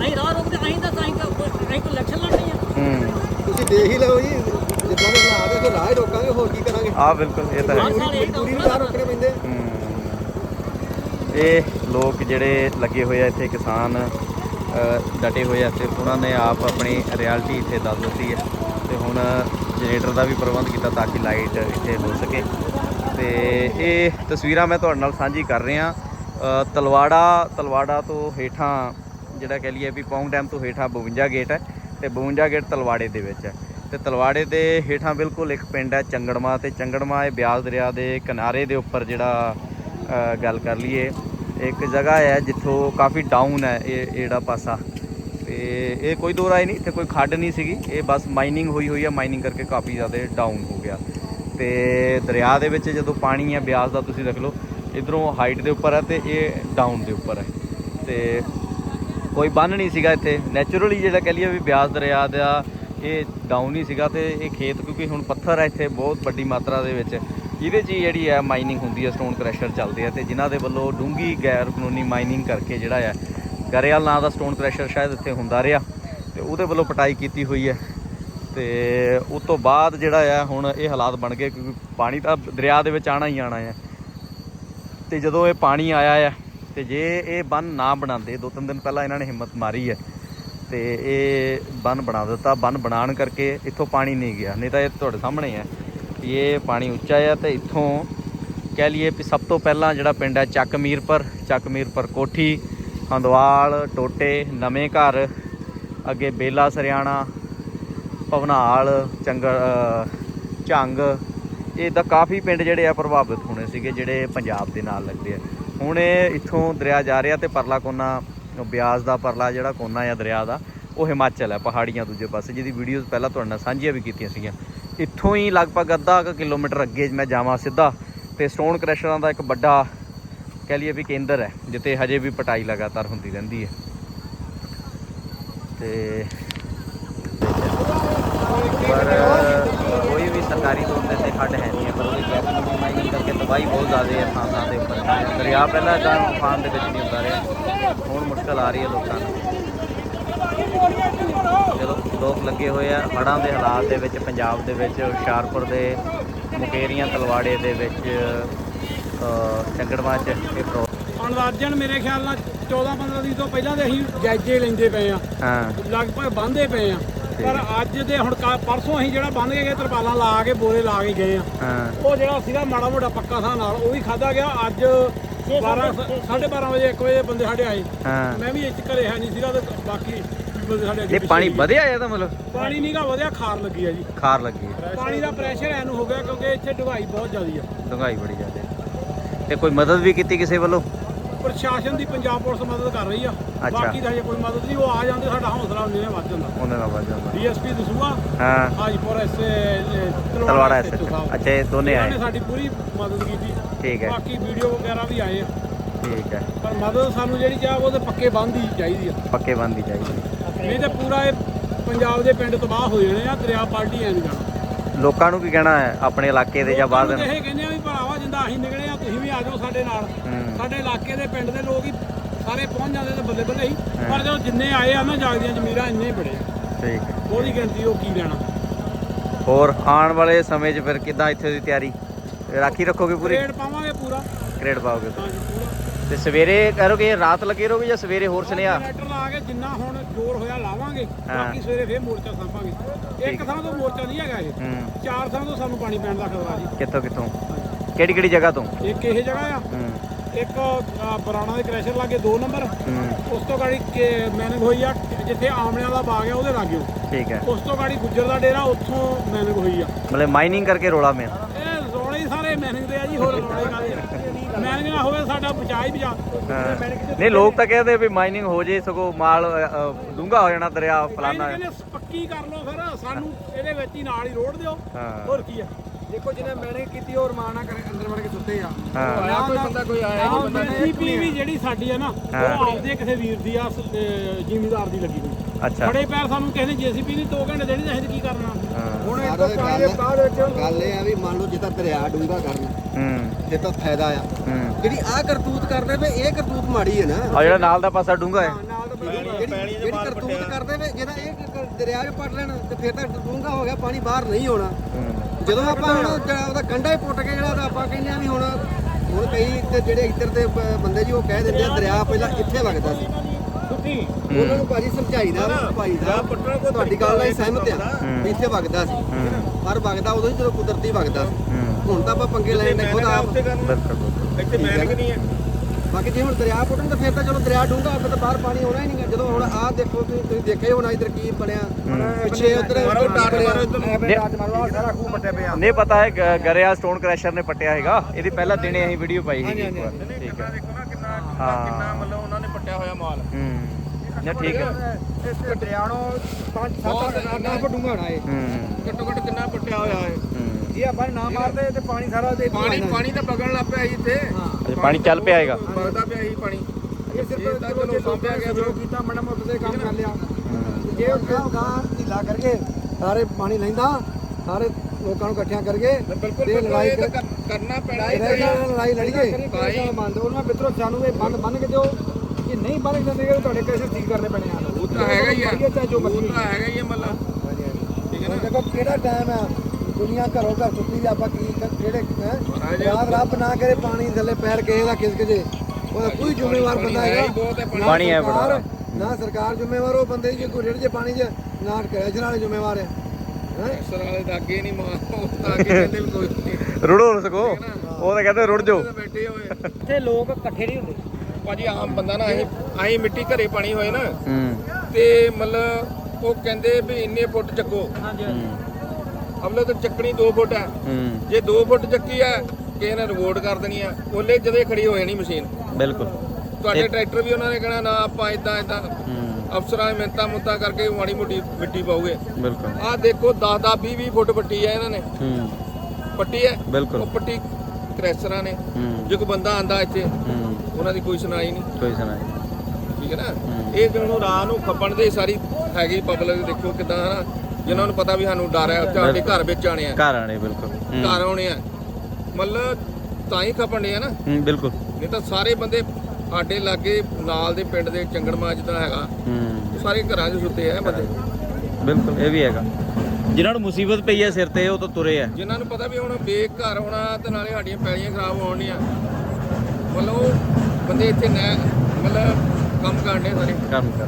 ਅਸੀਂ ਰਾਹ ਰੋਕਦੇ ਅਸੀਂ ਤਾਂ ਤਾਂ ਅਸੀਂ ਕੋਈ ਇਲੈਕਸ਼ਨ ਲੜਨੀ ਆ ਹੂੰ। ਤੁਸੀਂ ਦੇਖ ਹੀ ਲਓ ਜੀ ਜਿੱਦਾਂ ਦੇ ਹਾਲਾਤ ਹੈ ਰਾਹ ਹੀ ਰੋਕਾਂਗੇ ਹੋਰ ਕੀ ਕਰਾਂਗੇ? ਆ ਬਿਲਕੁਲ ਇਹ ਤਾਂ ਹੈ। ਪੂਰੀ ਰਾਹ ਰੋਕਣੇ ਪੈਂਦੇ। ਇਹ ਲੋਕ ਜਿਹੜੇ ਲੱਗੇ ਹੋਏ ਆ ਇੱਥੇ ਕਿਸਾਨ ਡਟੇ ਹੋਏ ਆ ਤੇ ਉਹਨਾਂ ਨੇ ਆਪ ਆਪਣੀ ਰਿਐਲਿਟੀ ਇੱਥੇ ਦੱਸ ਦਿੱਤੀ ਹੈ। ਤੇ ਹੁਣ ਜਨਰੇਟਰ ਦਾ ਵੀ ਪ੍ਰਬੰਧ ਕੀਤਾ ਤਾਂ ਕਿ ਲਾਈਟ ਇੱਥੇ ਹੋ ਸਕੇ। ਤੇ ਇਹ ਤਸਵੀਰਾਂ ਮੈਂ ਤੁਹਾਡੇ ਨਾਲ ਸਾਂਝੀ ਕਰ ਰਿਹਾ। ਤਲਵਾੜਾ ਤਲਵਾੜਾ ਤੋਂ ਹੇਠਾਂ ਜਿਹੜਾ ਕਹਿ ਲਈਏ ਵੀ ਪੌਂਗ ਡੈਮ ਤੋਂ ਹੇਠਾਂ 52 ਗੇਟ ਹੈ ਤੇ 52 ਗੇਟ ਤਲਵਾੜੇ ਦੇ ਵਿੱਚ ਹੈ। ਤੇ ਤਲਵਾੜੇ ਦੇ ਹੇਠਾਂ ਬਿਲਕੁਲ ਇੱਕ ਪਿੰਡ ਹੈ ਚੰਗੜਮਾ ਤੇ ਚੰਗੜਮਾ ਇਹ ਬਿਆਸ ਦਰਿਆ ਦੇ ਕਿਨਾਰੇ ਦੇ ਉੱਪਰ ਜਿਹੜਾ ਗੱਲ ਕਰ ਲਈਏ, ਇੱਕ ਜਗ੍ਹਾ ਹੈ ਜਿੱਥੋਂ ਕਾਫੀ ਡਾਊਨ ਹੈ ਇਹ ਇਹ ਪਾਸਾ। ਤੇ ਇਹ ਕੋਈ ਦੋ ਰਾਏ ਨਹੀਂ, ਇੱਥੇ ਕੋਈ ਖੱਡ ਨਹੀਂ ਸੀਗੀ, ਇਹ ਬਸ ਮਾਈਨਿੰਗ ਹੋਈ ਹੋਈ ਹੈ ਮਾਈਨਿੰਗ ਕਰਕੇ ਕਾਫੀ ਜ਼ਿਆਦਾ ਡਾਊਨ ਹੋ ਗਿਆ। ਤੇ ਦਰਿਆ ਦੇ ਵਿੱਚ ਜਦੋਂ ਪਾਣੀ ਹੈ ਬਿਆਸ ਦਾ ਤੁਸੀਂ ਦੇਖ ਲਓ, ਇਧਰੋਂ ਹਾਈਟ ਦੇ ਉੱਪਰ ਹੈ ਤੇ ਇਹ ਡਾਊਨ ਦੇ ਉੱਪਰ ਹੈ ਤੇ ਕੋਈ ਬੰਨ ਨਹੀਂ ਸੀਗਾ ਇੱਥੇ। ਨੇਚਰਲੀ ਜਿਹੜਾ ਕਹਿ ਲਈਏ ਵੀ ਬਿਆਸ ਦਰਿਆ ਦਾ ਇਹ ਡਾਊਨ ਹੀ ਸੀਗਾ ਤੇ ਇਹ ਖੇਤ ਕਿਉਂਕਿ ਹੁਣ ਪੱਥਰ ਹੈ ਇੱਥੇ ਬਹੁਤ ਵੱਡੀ ਮਾਤਰਾ ਦੇ ਵਿੱਚ। ਇਹਦੇ 'ਚ ਹੀ ਜਿਹੜੀ ਹੈ ਮਾਈਨਿੰਗ ਹੁੰਦੀ ਹੈ ਸਟੋਨ ਕ੍ਰੈਸ਼ਰ ਚੱਲਦੇ ਆ ਤੇ ਜਿਨ੍ਹਾਂ ਦੇ ਵੱਲੋਂ ਡੂੰਗੀ ਗੈਰ ਕਾਨੂੰਨੀ ਮਾਈਨਿੰਗ ਕਰਕੇ ਜਿਹੜਾ ਹੈ ਗਰੇਵਾਲ ਨਾਂ ਦਾ ਸਟੋਨ ਕ੍ਰੈਸ਼ਰ ਸ਼ਾਇਦ ਇੱਥੇ ਹੁੰਦਾ ਰਿਹਾ। ਤੇ ਉਹਦੇ ਵੱਲੋਂ ਪਟਾਈ ਕੀਤੀ ਹੋਈ ਹੈ ਤੇ ਉਸ ਤੋਂ ਬਾਅਦ ਜਿਹੜਾ ਆ, ਹੁਣ ਇਹ ਹਾਲਾਤ ਬਣ ਗਏ ਕਿਉਂਕਿ ਪਾਣੀ ਤਾਂ ਦਰਿਆ ਦੇ ਵਿੱਚ ਆਣਾ ਹੀ ਆਣਾ ਹੈ ਤੇ ਜਦੋਂ ਇਹ ਪਾਣੀ ਆਇਆ ਆ, ਤੇ ਜੇ ਇਹ ਬੰਨ ਨਾ ਬਣਾਉਂਦੇ, ਦੋ ਤਿੰਨ ਦਿਨ ਪਹਿਲਾਂ ਇਹਨਾਂ ਨੇ ਹਿੰਮਤ ਮਾਰੀ ਹੈ ਤੇ ਇਹ ਬੰਨ ਬਣਾ ਦਿੱਤਾ। ਬੰਨ ਬਣਾਉਣ ਕਰਕੇ ਇੱਥੋਂ ਪਾਣੀ ਨਹੀਂ ਗਿਆ। ਨਹੀਂ ਤਾਂ ਇਹ ਤੁਹਾਡੇ ਸਾਹਮਣੇ ਹੈ ਕਿ ਇਹ ਪਾਣੀ ਉੱਚਾ ਹੈ ਤੇ ਇੱਥੋਂ ਕਹਿ ਲਈਏ ਵੀ ਸਭ ਤੋਂ ਪਹਿਲਾਂ ਜਿਹੜਾ ਪਿੰਡ ਹੈ ਚੱਕਮੀਰਪੁਰ ਚੱਕਮੀਰਪੁਰ ਕੋਠੀ, ਹੰਦਵਾਲ, ਟੋਟੇ, ਨਵੇਂ ਘਰ, ਅੱਗੇ ਬੇਲਾ, ਸਰਿਆਣਾ ਭਵਨਾਲ ਚੰਗਲ ਝੰਗ, ਇਹ ਤਾਂ ਕਾਫੀ ਪਿੰਡ ਜਿਹੜੇ ਆ ਪ੍ਰਭਾਵਿਤ ਹੋਣੇ ਸੀਗੇ, ਜਿਹੜੇ ਪੰਜਾਬ ਦੇ ਨਾਲ ਲੱਗਦੇ ਆ। ਹੁਣ ਇਹ ਇੱਥੋਂ ਦਰਿਆ ਜਾ ਰਿਹਾ ਤੇ ਪਰਲਾ ਕੋਨਾ ਬਿਆਸ ਦਾ ਪਰਲਾ ਜਿਹੜਾ ਕੋਨਾ ਆ ਦਰਿਆ ਦਾ, ਉਹ ਹਿਮਾਚਲ ਹੈ ਪਹਾੜੀਆਂ ਦੂਜੇ ਪਾਸੇ, ਜਿਹਦੀ ਵੀਡੀਓਜ਼ ਪਹਿਲਾਂ ਤੁਹਾਡੇ ਨਾਲ ਸਾਂਝੀਆਂ ਵੀ ਕੀਤੀਆਂ ਸੀਗੀਆਂ। ਇੱਥੋਂ ਹੀ ਲਗਭਗ ਅੱਧਾ ਕੁ ਕਿਲੋਮੀਟਰ ਅੱਗੇ ਮੈਂ ਜਾਵਾਂ ਸਿੱਧਾ, ਤੇ ਸਟੋਨ ਕ੍ਰੈਸ਼ਰਾਂ ਦਾ ਇੱਕ ਵੱਡਾ ਕਹਿ ਲਈਏ ਵੀ ਕੇਂਦਰ ਹੈ, ਜਿੱਥੇ ਹਜੇ ਵੀ ਪਟਾਈ ਲਗਾਤਾਰ ਹੁੰਦੀ ਰਹਿੰਦੀ ਹੈ। ਤੇ ਪਰ ਕੋਈ ਵੀ ਸਰਕਾਰੀ ਤੌਰ ਤੇ ਇੱਥੇ ਖੱਡ ਹੈ ਨਹੀਂ ਹੈ। ਪਰ ਉਹਦੀ ਗੈਸ ਨੂੰ ਮਾਈਨਿੰਗ ਕਰਕੇ ਤਬਾਹੀ ਬਹੁਤ ਜ਼ਿਆਦਾ ਹੈ ਥਾਂ ਥਾਂ ਦੇ ਉੱਪਰ। ਦਰਿਆ ਪਹਿਲਾਂ ਤਾਂ ਤੂਫਾਨ ਦੇ ਵਿੱਚ ਨਹੀਂ ਹੁੰਦਾ ਰਿਹਾ। ਹੁਣ ਮੁਸ਼ਕਲ ਆ ਰਹੀ ਹੈ ਲੋਕਾਂ ਨੂੰ। ਜਦੋਂ ਲੋਕ ਲੱਗੇ ਹੋਏ ਆ ਹੜ੍ਹਾਂ ਦੇ ਹਾਲਾਤ ਦੇ ਵਿੱਚ ਪੰਜਾਬ ਦੇ ਵਿੱਚ ਹੁਸ਼ਿਆਰਪੁਰ ਦੇ ਮੁਕੇਰੀਆਂ ਤਲਵਾੜੇ ਦੇ ਵਿੱਚ ਚੰਗੜਵਾ ਚ ਇਹ ਪ੍ਰੋ ਅੰਦਾਜ਼ਨ ਮੇਰੇ ਖਿਆਲ ਨਾਲ 14 15 ਦਿਨ ਤੋਂ ਪਹਿਲਾਂ ਦੇ ਅਸੀਂ ਜਾਇਜ਼ੇ ਲੈਂਦੇ ਪਏ ਆ। ਹਾਂ। ਲਗਭਗ ਬੰਦੇ ਪਏ ਆ। ਪਰ ਅੱਜ ਦੇ ਹੁਣ ਕਾ- ਪਰਸੋਂ ਅਸੀਂ ਜਿਹੜਾ ਬੰਦ ਕੇ ਗਏ ਤਰਪਾਲਾਂ ਲਾ ਕੇ ਬੋਰੇ ਲਾ ਕੇ ਗਏ ਆ। ਹਾਂ। ਉਹ ਜਿਹੜਾ ਸੀਗਾ ਮਾੜਾ ਮੋਟਾ ਪੱਕਾ ਥਾਂ ਨਾਲ ਉਹ ਵੀ ਖਾਦਾ ਗਿਆ। ਅੱਜ 12 12:30 ਵਜੇ 1 ਵਜੇ ਬੰਦੇ ਸਾਡੇ ਆਏ। ਹਾਂ। ਮੈਂ ਵੀ ਇੱਥੇ ਘਰੇ ਹੈ ਨਹੀਂ ਸੀਗਾ ਤੇ ਬਾਕੀ ਬੰਦੇ ਸਾਡੇ ਅੱਗੇ ਇਹ ਪਾਣੀ ਪਿੱਛੇ ਵਧਿਆ ਇਹਦਾ ਮਤਲਬ? ਪਾਣੀ ਨਹੀਂਗਾ ਵਧਿਆ ਖਾਰ ਲੱਗੀ ਆ ਜੀ। ਖਾਰ ਲੱਗੀ ਹੈ ਪਾਣੀ ਦਾ ਪ੍ਰੈਸ਼ਰ ਐਨ ਹੋ ਗਿਆ ਕਿਉਂਕਿ ਇੱਥੇ ਢਵਾਈ ਬਹੁਤ ਜ਼ਿਆਦੀ ਆ। ਡੂੰਘਾਈ ਬੜੀ ਜ਼ਿਆਦਾ ਤੇ ਕੋਈ ਮਦਦ ਵੀ ਕੀਤੀ ਕਿਸੇ ਵੱਲੋਂ? ਪ੍ਰਸ਼ਾਸਨ ਦੀ ਪੰਜਾਬ ਪੁਲਿਸ ਮਦਦ ਕਰ ਰਹੀ ਆ। ਅੱਛਾ। ਬਾਕੀ ਤਾਂ ਹਜੇ ਕੋਈ ਮਦਦ ਨਹੀਂ ਉਹ ਆ ਜਾਂਦੇ ਸਾਡਾ ਹੌਸਲਾ ਉਹਨੇ ਵੱਧ ਜਾਂਦਾ। ਉਹਨੇ ਨਾਲ ਵੱਜ ਜਾਂਦਾ। ਡੀਐਸਪੀ ਦਸੂਆ ਹਾਂ। ਹਾਜਪੁਰ ਐਸ ਤਲਵਾੜਾ ਐਸ ਅੱਛਾ ਇਹ ਦੋਨੇ ਆਏ। ਸਾਡੀ ਪੂਰੀ ਮਦਦ ਕੀਤੀ। ਠੀਕ ਹੈ। ਬਾਕੀ ਵੀਡੀਓ ਵਗੈਰਾ ਵੀ ਆਏ ਆ। ਠੀਕ ਹੈ। ਪਰ ਮਦਦ ਸਾਨੂੰ ਜਿਹੜੀ ਚਾਹ ਉਹ ਤੇ ਪੱਕੇ ਬੰਦ ਹੀ ਚਾਹੀਦੀ ਆ। ਪੱਕੇ ਬੰਦੀ ਚਾਹੀਦੀ। ਨਹੀਂ ਤੇ ਪੂਰਾ ਇਹ ਪੰਜਾਬ ਦੇ ਪਿੰਡ ਤਬਾਹ ਹੋ ਜਾਣੇ ਆ ਦਰਿਆ ਪਾਲਟੀ ਐ ਨਹੀਂ ਜਾਣਾ। ਲੋਕਾਂ ਨੂੰ ਕੀ ਕਹਿਣਾ ਹੈ? ਆਪਣੇ ਇਲਾਕੇ ਦੇ ਜਾਂ ਬਾਹਰ ਦੇ ਲੋਕਾਂ ਨੂੰ? ਨੂੰ? ਇਹ ਕਹਿੰਦੇ ਆ ਵੀ ਜਿੰਦਾ ਅਸੀਂ ਨਿਕਲੇ ਆ ਤੁਸੀਂ ਵੀ ਆ ਜਾਓ ਸਾਡੇ ਨਾਲ। ਸਾਡੇ ਇਲਾਕੇ ਦੇ ਪਿੰਡ ਦੇ ਲੋਕ ਹੀ ਸਾਰੇ ਪਹੁੰਚ ਜਾਂਦੇ ਤੇ ਬੱਲੇ ਬੱਲੇ ਹੀ। ਪਰ ਜਦੋਂ ਜਿੰਨੇ ਆਏ ਆ ਨਾ ਜਾਗਦੀਆਂ ਜ਼ਮੀਰਾਂ ਇੰਨੇ ਹੀ ਬੜੇ। ਠੀਕ ਉਹਦੀ ਗਿਣਤੀ ਉਹ ਕੀ ਲੈਣਾ। ਹੋਰ ਆਉਣ ਵਾਲੇ ਸਮੇਂ 'ਚ ਫਿਰ ਕਿੱਦਾਂ ਇੱਥੇ ਦੀ ਤਿਆਰੀ? ਰਾਖੀ ਰੱਖੋਗੇ ਪੂਰੀ? ਰੇਡ ਪਾਵਾਂਗੇ ਪੂਰਾ। ਗ੍ਰੇਡ ਪਾਓਗੇ ਤੇ ਸਵੇਰੇ ਕਰੋਗੇ ਰਾਤ ਲੱਗੇ ਰਹੋਗੇ ਜਾਂ ਸਵੇਰੇ ਹੋਰ ਸੁਨੇਹਾ? ਜਨਰੇਟਰ ਲਾ ਕੇ ਜਿੰਨਾ ਹੁਣ ਜ਼ੋਰ ਹੋਇਆ ਲਾਵਾਂਗੇ। ਬਾਕੀ ਸਵੇਰੇ ਫੇਰ ਮੋਰਚਾ ਸਾਂਭਾਂਗੇ। ਇੱਕ ਥਾਂ ਤੋਂ ਮੋਰਚਾ ਨਹੀਂ ਹੈਗਾ ਇਹ। ਚਾਰ ਥਾਂ ਤੋਂ ਸਾਨੂੰ ਪਾਣੀ ਪੈਣ ਦਾ ਖਤਰਾ ਜੀ। ਕਿੱਥੋਂ ਕਿੱਥੋਂ? ਕਿਹੜੀ ਕਿਹੜੀ ਜਗ੍ਹਾ ਤੋਂ? ਇੱਕ ਇਹ ਜਗ੍ਹਾ ਆ। ਹੂੰ। ਇੱਕ ਆਹ ਬਰਾਣਾ ਦੇ ਕ੍ਰੈਸ਼ਰ ਲਾਗੇ 2 ਨੰਬਰ। ਹੂੰ। ਉਸ ਤੋਂ ਗਾੜੀ ਮੈਨਿੰਗ ਹੋਈ ਆ ਜਿੱਥੇ ਆਮਲਿਆਂ ਦਾ ਬਾਗ ਆ ਉਹਦੇ ਲਾਗੇ ਠੀਕ ਹੈ। ਉਸ ਤੋਂ ਗਾੜੀ ਗੁੱਜਰ ਦਾ ਡੇਰਾ ਉੱਥੋਂ ਮੈਨਿੰਗ ਹੋਈ ਆ। ਮਤਲਬ ਮਾਈਨਿੰਗ ਕਰਕੇ ਰੋਲਾ ਮੇਨ ਇਹ ਰੌਲੇ ਹੀ ਸਾਰੇ ਮੈਨਿੰਗ ਦੇ ਆ ਜੀ ਹੋਰ ਰੌਲੇ ਕਾਦੇ ਮੈਨਿੰਗ ਨਾ ਹੋਵੇ ਸਾਡਾ ਬਚਾ ਹੀ ਬਚਾ ਨਹੀਂ ਲੋਕ ਤਾਂ ਕਹਿੰਦੇ ਵੀ ਮਾਈਨਿੰਗ ਹੋ ਜੇ ਸਗੋਂ ਮਾਲ ਡੂੰਗਾ ਹੋ ਜਾਣਾ ਦਰਿਆ ਫਲਾਣਾ ਕਹਿੰਦੇ ਪੱਕੀ ਕਰ ਲਓ ਫਿਰ ਸਾਨੂੰ ਇਹਦੇ ਵਿੱਚ ਹੀ ਨਾਲ ਹੀ ਰੋੜ ਦਿਓ। ਹਾਂ। ਹੋਰ ਕੀ ਆ? ਦੇਖੋ ਜਿਹਨੇ ਮੈਨੇ ਕੀਤੀ ਉਹ ਰਮਾਨਾ ਕਰੇ ਅੰਦਰ ਵੜ ਕੇ ਸੁੱਤੇ ਆ। ਹਾਂ। ਆਇਆ ਕੋਈ ਬੰਦਾ ਕੋਈ ਆਇਆ ਨਹੀਂ ਬੰਦਾ। ਨੇ ਜੀਪੀ ਵੀ ਜਿਹੜੀ ਸਾਡੀ ਆ ਨਾ। ਉਹ ਆਪਦੇ ਕਿਸੇ ਵੀਰ ਦੀ ਆ ਜ਼ਿਮੀਦਾਰ ਦੀ ਲੱਗੀ ਹੋਈ। ਅੱਛਾ। ਖੜੇ ਪੈਰ ਸਾਨੂੰ ਕਿਸੇ ਨੇ ਜੀਸੀਪੀ ਨਹੀਂ 2 ਘੰਟੇ ਦੇਣੀ ਤਾਂ ਅਸੀਂ ਕੀ ਕਰਨਾ? ਹੁਣ ਇੱਕ ਤੋਂ ਪਾਣੀ ਦੇ ਗੱਲ- ਬਾਅਦ ਵਿੱਚ ਗੱਲ ਇਹ ਆ ਵੀ ਮੰਨ ਲਓ ਜਿੱਦਾਂ ਦਰਿਆ ਡੂੰਘਾ ਕਰਨਾ ਹੂੰ। ਇਹ ਤਾਂ ਫਾਇਦਾ ਆ। ਹੂੰ। ਜਿਹੜੀ ਆ ਕਰਤੂਤ ਕਰਦੇ ਵੇ ਇਹ ਕਰਤੂਤ ਮਾੜੀ ਹੈ ਨਾ। ਆ ਜਿਹੜਾ ਨਾਲ ਦਾ ਪਾਸਾ ਡੂੰਗਾ ਹੈ। ਨਾਲ ਤਾਂ ਜਿਹੜੀ ਜਿਹੜੀ ਕਰਤੂਤ ਕਰਦੇ ਵੇ ਜਿਹਦਾ ਇਹ ਦਰਿਆ 'ਚ ਪੜ ਲੈਣ ਤੇ ਫਿਰ ਤਾਂ ਡੂੰਘਾ ਹੋ ਗਿਆ ਪਾਣੀ ਬਾਹਰ ਨਹੀਂ ਆਉਣਾ। ਜਦੋਂ ਆਪਾਂ ਹੁਣ ਜਿਹੜਾ ਉਹਦਾ ਕੰਢਾ ਹੀ ਪੁੱਟ ਕੇ ਜਿਹੜਾ ਤਾਂ ਆਪਾਂ ਕਹਿੰਦੇ ਆ ਵੀ ਹੁਣ ਹੁਣ ਕਈ ਤੇ ਜਿਹੜੇ ਇੱਧਰ ਦੇ ਬੰਦੇ ਜੀ ਉਹ ਕਹਿ ਦਿੰਦੇ ਆ ਦਰਿਆ ਪਹਿਲਾਂ ਇੱਥੇ ਵਗਦਾ ਸੀ। ਉਹਨਾਂ ਨੂੰ ਭਾਜੀ ਸਮਝਾਈਦਾ ਭਾਈ ਸਾਹਿਬ ਤੁਹਾਡੀ ਗੱਲ ਨਾਲ ਹੀ ਸਹਿਮਤ ਆ। ਵੀ ਇੱਥੇ ਵਗਦਾ ਸੀ। ਪਰ ਵਗਦਾ ਉਦੋਂ ਹੀ ਜਦੋਂ ਕੁਦਰਤੀ ਵਗਦਾ ਸੀ। ਹੁਣ ਤਾਂ ਆਪਾਂ ਪੰਗੇ ਲੈਣ ਦੇ ਖੁਦ ਆਪ। ਬਿਲਕੁਲ ਇੱਥੇ ਮੈਨਿੰਗ ਨਹੀਂ ਹੈ। ਬਾਕੀ ਜੇ ਹੁਣ ਦਰਿਆ ਪੁੱਟਣ ਤਾਂ ਫਿਰ ਤਾਂ ਚਲੋ ਦਰਿਆ ਡੂੰਘਾ ਫਿਰ ਤਾਂ ਬਾਹਰ ਪਾਣੀ ਆਉਣਾ ਹੀ ਨਹੀਂ ਜਦੋਂ ਹੁਣ ਆਹ ਦੇਖੋ ਤੁਸੀਂ ਤੁਸੀਂ ਦੇਖਿਆ ਹੀ ਹੋਣਾ ਇੱਧਰ ਕੀ ਬਣਿਆ। ਪਿੱਛੇ ਉਧਰ ਰਾਤ ਮਾਰਵਾ ਸਾਰਾ ਖੂਹ ਪੱਟੇ ਪਿਆ। ਨਹੀਂ ਪਤਾ ਹੈ ਗ- ਗਰਿਆ ਸਟੋਨ ਕ੍ਰੈਸ਼ਰ ਨੇ ਪੱਟਿਆ ਹੈਗਾ। ਇਹਦੀ ਪਹਿਲਾਂ ਦਿਨੇ ਅਸੀਂ ਵੀਡੀਓ ਪਾਈ ਸੀ ਇੱਕ ਵਾਰ ਠੀਕ ਹੈ। ਦੇਖੋ ਨਾ ਕਿੰਨਾ ਹਾਂ। ਕਿੰਨਾ ਮਤਲਬ ਉਹਨਾਂ ਨੇ ਪੱਟਿਆ ਹੋਇਆ ਮਾਲ। ਹੂੰ। ਨਹੀਂ ਠੀਕ ਹੈ। ਇਸ ਦਰਿਆਣੋਂ 5 7 8 ਫੁੱਟ ਡੂੰਘਾ ਹੋਣਾ ਇਹ। ਹੂੰ। ਘੱਟੋ ਘੱਟ ਕਿੰਨਾ ਪੱਟਿਆ ਹੋਇਆ ਹੈ ਹੂੰ। ਜੇ ਆਪਾਂ ਨਾ ਮਾਰਦੇ ਤੇ ਪਾਣੀ ਸਾਰਾ ਦੇ ਪਾਣੀ ਪਾਣੀ ਤਾਂ ਵਗਣ ਲੱਗ ਪਿਆ ਜੀ ਇੱਥੇ। ਅਜੇ ਪਾਣੀ ਚੱਲ ਪਿਆ ਹੈਗਾ। ਵਗਦਾ ਪਿਆ ਜੀ ਪਾਣੀ। ਇਹ ਸਿਰਫ ਚਲੋ ਸਾਂਭਿਆ ਗਿਆ ਜੋ ਕੀਤਾ ਮੜਾ ਮੋਟਰ ਦੇ ਕੰਮ ਕਰ ਲਿਆ। ਤੇ ਜੇ ਉਹ ਗਾਂ ਗਾਂ ਢਿੱਲਾ ਕਰਕੇ ਸਾਰੇ ਪਾਣੀ ਲੈਂਦਾ ਸਾਰੇ ਲੋਕਾਂ ਨੂੰ ਇਕੱਠਿਆਂ ਕਰਕੇ ਤੇ ਲੜਾਈ ਕਰ- ਕਰਨਾ ਪੈਣਾ ਲੜਾਈ ਲੜਾਈ ਲੜੀਏ ਭਾਈ ਬੰਦ ਉਹਨਾਂ ਮਿੱਤਰੋ ਸਾਨੂੰ ਇਹ ਬੰਦ ਬੰਨ ਕੇ ਦਿਓ। ਜੇ ਨਹੀਂ ਬੰਨ ਕੇ ਦਿੰਦੇ ਤੁਹਾਡੇ ਕੇਸ ਠੀਕ ਕਰਨੇ ਪੈਣੇ ਆ। ਉਹ ਤਾਂ ਹੈਗਾ ਹੀ ਆ। ਉਹ ਤਾਂ ਹੈਗਾ ਹੀ ਆ ਮੱਲਾ। ਠੀਕ ਹੈ ਨਾ? ਦੇਖੋ ਕਿਹੜਾ ਟਾਈਮ ਆ। ਦੁਨੀਆ ਘਰੋਂ ਘਰ ਸੁੱਤੀ ਆਪਾਂ ਕੀ ਕਿਹੜੇ ਹੈਂ? ਰਾਤ ਰੱਬ ਨਾ ਕਰੇ ਪਾਣੀ ਥੱਲੇ ਪੈਰ ਕਿਸੇ ਦਾ ਖਿਸਕ ਜੇ। ਉਹਦਾ ਕੋਈ ਜ਼ਿੰਮੇਵਾਰ ਬੰਦਾ ਹੈਗਾ। ਪਾਣੀ। ਹੈ ਬੜਾ। ਨਾ ਸਰਕਾਰ ਜ਼ਿੰਮੇਵਾਰ ਉਹ ਬੰਦੇ ਜੇ ਕੋਈ ਰੜ ਜੇ ਪਾਣੀ 'ਚ ਨਾ ਕ੍ਰੈਸ਼ਰ ਵਾਲੇ ਜ਼ਿੰਮੇਵਾਰ ਹੈਂ? ਸਰ ਵਾਲੇ ਤਾਂ ਅੱਗੇ ਨਹੀਂ ਮਾਰ ਉਹ ਤਾਂ ਅੱਗੇ ਕਹਿੰਦੇ ਵੀ ਕੋਈ ਨਹੀਂ। ਰੁੜੋ ਨਾ ਸਕੋ। ਉਹ ਤਾਂ ਕਹਿੰਦੇ ਰੁੜ ਜਾਓ। ਇੱਥੇ ਲੋਕ ਇਕੱਠੇ ਨਹੀਂ ਹੁੰਦੇ। ਭਾਜੀ ਆਮ ਬੰਦਾ ਨਾ ਅਸੀਂ ਅਸੀਂ ਮਿੱਟੀ ਘਰੇ ਪਾਣੀ ਹੋਏ ਨਾ ਤੇ ਮਤਲਬ ਉਹ ਕਹਿੰਦੇ ਵੀ ਇੰਨੇ ਫੁੱਟ ਚੱਕੋ ਹਾਂਜੀ ਅਵਲੇ ਤਾਂ ਚੱਕਣੀ 2 ਫੁੱਟ ਹੈ। ਹੂੰ। ਜੇ 2 ਫੁੱਟ ਚੱਕੀ ਹੈ ਕਿਸੇ ਨੇ ਰਿਵੋਰਟ ਕਰ ਦੇਣੀ ਆ ਉਹਲੇ ਜਦੇ ਖੜੀ ਹੋ ਜਾਣੀ ਮਸ਼ੀਨ। ਬਿਲਕੁਲ। ਤੁਹਾਡੇ ਟਰੈਕਟਰ ਵੀ ਉਹਨਾਂ ਨੇ ਕਹਿਣਾ ਨਾ ਆਪਾਂ ਇਦਾਂ ਇਦਾਂ ਹੂੰ। ਅਫਸਰਾਂ ਮਿੰਤਾ ਮੁੱਤਾ ਕਰਕੇ ਮਾੜੀ ਮੋਟੀ ਮਿੱਟੀ ਪਾਉਗੇ। ਬਿਲਕੁਲ। ਆਹ ਦੇਖੋ 10 10 20 20 ਫੁੱਟ ਪੱਟੀ ਹੈ ਇਹਨਾਂ ਨੇ। ਹੂੰ। ਪੱਟੀ ਹੈ। ਬਿਲਕੁਲ। ਉਹ ਪੱਟੀ ਕ੍ਰੈਸ਼ਰਾਂ ਨੇ। ਹੂੰ। ਜੇ ਕੋਈ ਬੰਦਾ ਆਂਦਾ ਇੱਥੇ ਹੂੰ। ਉਹਨਾਂ ਦੀ ਕੋਈ ਸੁਣਾਈ ਨਹੀਂ। ਕੋਈ ਸੁਣਾਈ ਠੀਕ ਹੈ ਨਾ? ਹੂੰ। ਇਹ ਜਿਹਨੂੰ ਰਾਹ ਨੂੰ ਖੱਪਣ ਦੇ ਸਾਰੀ ਹੈਗੀ ਪਬਲਿਕ ਦੇਖੋ ਕਿਦਾਂ ਹਨਾ ਜਿਨ੍ਹਾਂ ਨੂੰ ਪਤਾ ਵੀ ਸਾਨੂੰ ਡਰ ਹੈ ਸਾਡੇ ਘਰ ਵਿੱਚ ਆਣੇ ਆ। ਘਰ ਆਣੇ ਬਿਲਕੁਲ। ਘਰ ਆਉਣੇ ਆ। ਮਤਲਬ ਤਾਂ ਹੀ ਖਪਣ ਆ ਨਾ। ਹੂੰ ਬਿਲਕੁਲ। ਨਹੀਂ ਤਾਂ ਸਾਰੇ ਬੰਦੇ ਸਾਡੇ ਲਾਗੇ ਨਾਲ ਦੇ ਪਿੰਡ ਦੇ ਚੰਗੜਮਾ ਜਿੱਦਾਂ ਹੈਗਾ ਸਾਰੇ ਘਰਾਂ 'ਚ ਸੁੱਤੇ ਆ ਬੰਦੇ। ਬਿਲਕੁਲ ਇਹ ਵੀ ਹੈਗਾ। ਜਿਨ੍ਹਾਂ ਨੂੰ ਮੁਸੀਬਤ ਪਈ ਹੈ ਸਿਰ ਤੇ ਉਹ ਤਾਂ ਤੁਰੇ ਆ। ਜਿਨ੍ਹਾਂ ਨੂੰ ਪਤਾ ਵੀ ਹੁਣ ਬੇਘਰ ਹੋਣਾ ਤੇ ਨਾਲੇ ਸਾਡੀਆਂ ਪੈਲੀਆਂ ਖਰਾਬ ਹੋਣੀਆਂ ਮਤਲਬ ਬੰਦੇ ਇੱਥੇ ਨਹਿ ਮਤਲਬ ਕੰਮ ਕਰਦੇ ਸਾਰੇ। ਕੰਮ ਕਰ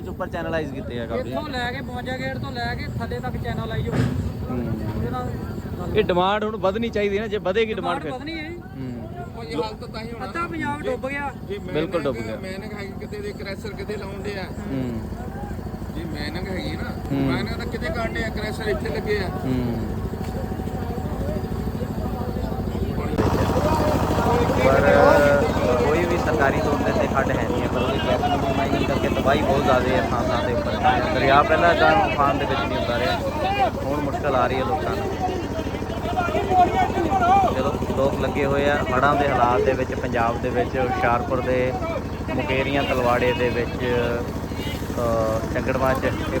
ਬਿਲਕੁਲ। ਹਿਮਾਚਲ ਚ ਉੱਪਰ ਚੈਨਲਾਈਜ਼ ਕੀਤੇ ਆ ਕਾਫੀ। ਇੱਥੋਂ ਲੈ ਕੇ 52 ਗੇਟ ਤੋਂ ਲੈ ਕੇ ਥੱਲੇ ਤੱਕ ਚੈਨਲ ਆਈ ਹੋਵੇ ਹੂੰ। ਉਹਦੇ ਨਾਲ ਇਹ ਡਿਮਾਂਡ ਹੁਣ ਵਧਣੀ ਚਾਹੀਦੀ ਹੈ ਨਾ ਜੇ ਵਧੇਗੀ ਡਿਮਾਂਡ ਫਿਰ। ਵਧਣੀ ਹੈ ਜੀ। ਹੂੰ। ਇਹ ਹਾਲ ਤਾਂ ਹੀ ਅੱਧਾ ਪੰਜਾਬ ਡੁੱਬ ਗਿਆ। ਬਿਲਕੁਲ ਡੁੱਬ ਗਿਆ। ਮੈਨਕ ਹੈਗੀ ਕਿਤੇ ਦੇ ਕ੍ਰੈਸ਼ਰ ਕਿਤੇ ਲਾਉਂਦੇ ਆ। ਹੂੰ। ਜੇ ਮੈਨਕ ਹੈਗੀ ਨਾ ਹੂੰ। ਮੈਨਕ ਤਾਂ ਕਿਤੇ ਕਾਟੇ ਆ ਕ੍ਰੈਸ਼ਰ ਇੱਥੇ ਲੱਗੇ ਆ। ਹੂੰ। ਪਰ ਸਰਕਾਰੀ ਤੌਰ ਤੇ ਇੱਥੇ ਹੈ ਨਹੀਂ ਹੈ ਪਰ ਉਹਦੀ ਗੈਸ ਮਾਈਨਿੰਗ ਕਰਕੇ ਤਬਾਹੀ ਬਹੁਤ ਜ਼ਿਆਦਾ ਹੈ ਥਾਂ ਦੇ ਉੱਪਰ। ਦਰਿਆ ਪਹਿਲਾਂ ਤਾਂ ਤੂਫਾਨ ਦੇ ਵਿੱਚ ਨਹੀਂ ਹੁੰਦਾ ਰਿਹਾ ਹੁਣ ਮੁਸ਼ਕਲ ਆ ਰਹੀ ਹੈ ਲੋਕਾਂ ਨੂੰ। ਜਦੋਂ ਲੋਕ ਲੱਗੇ ਹੋਏ ਆ ਹੜ੍ਹਾਂ ਦੇ ਹਾਲਾਤ ਦੇ ਵਿੱਚ ਪੰਜਾਬ ਦੇ ਵਿੱਚ ਹੁਸ਼ਿਆਰਪੁਰ ਦੇ ਮੁਕੇਰੀਆਂ ਤਲਵਾੜੇ ਦੇ ਵਿੱਚ ਅ, 'ਚ ਇਹ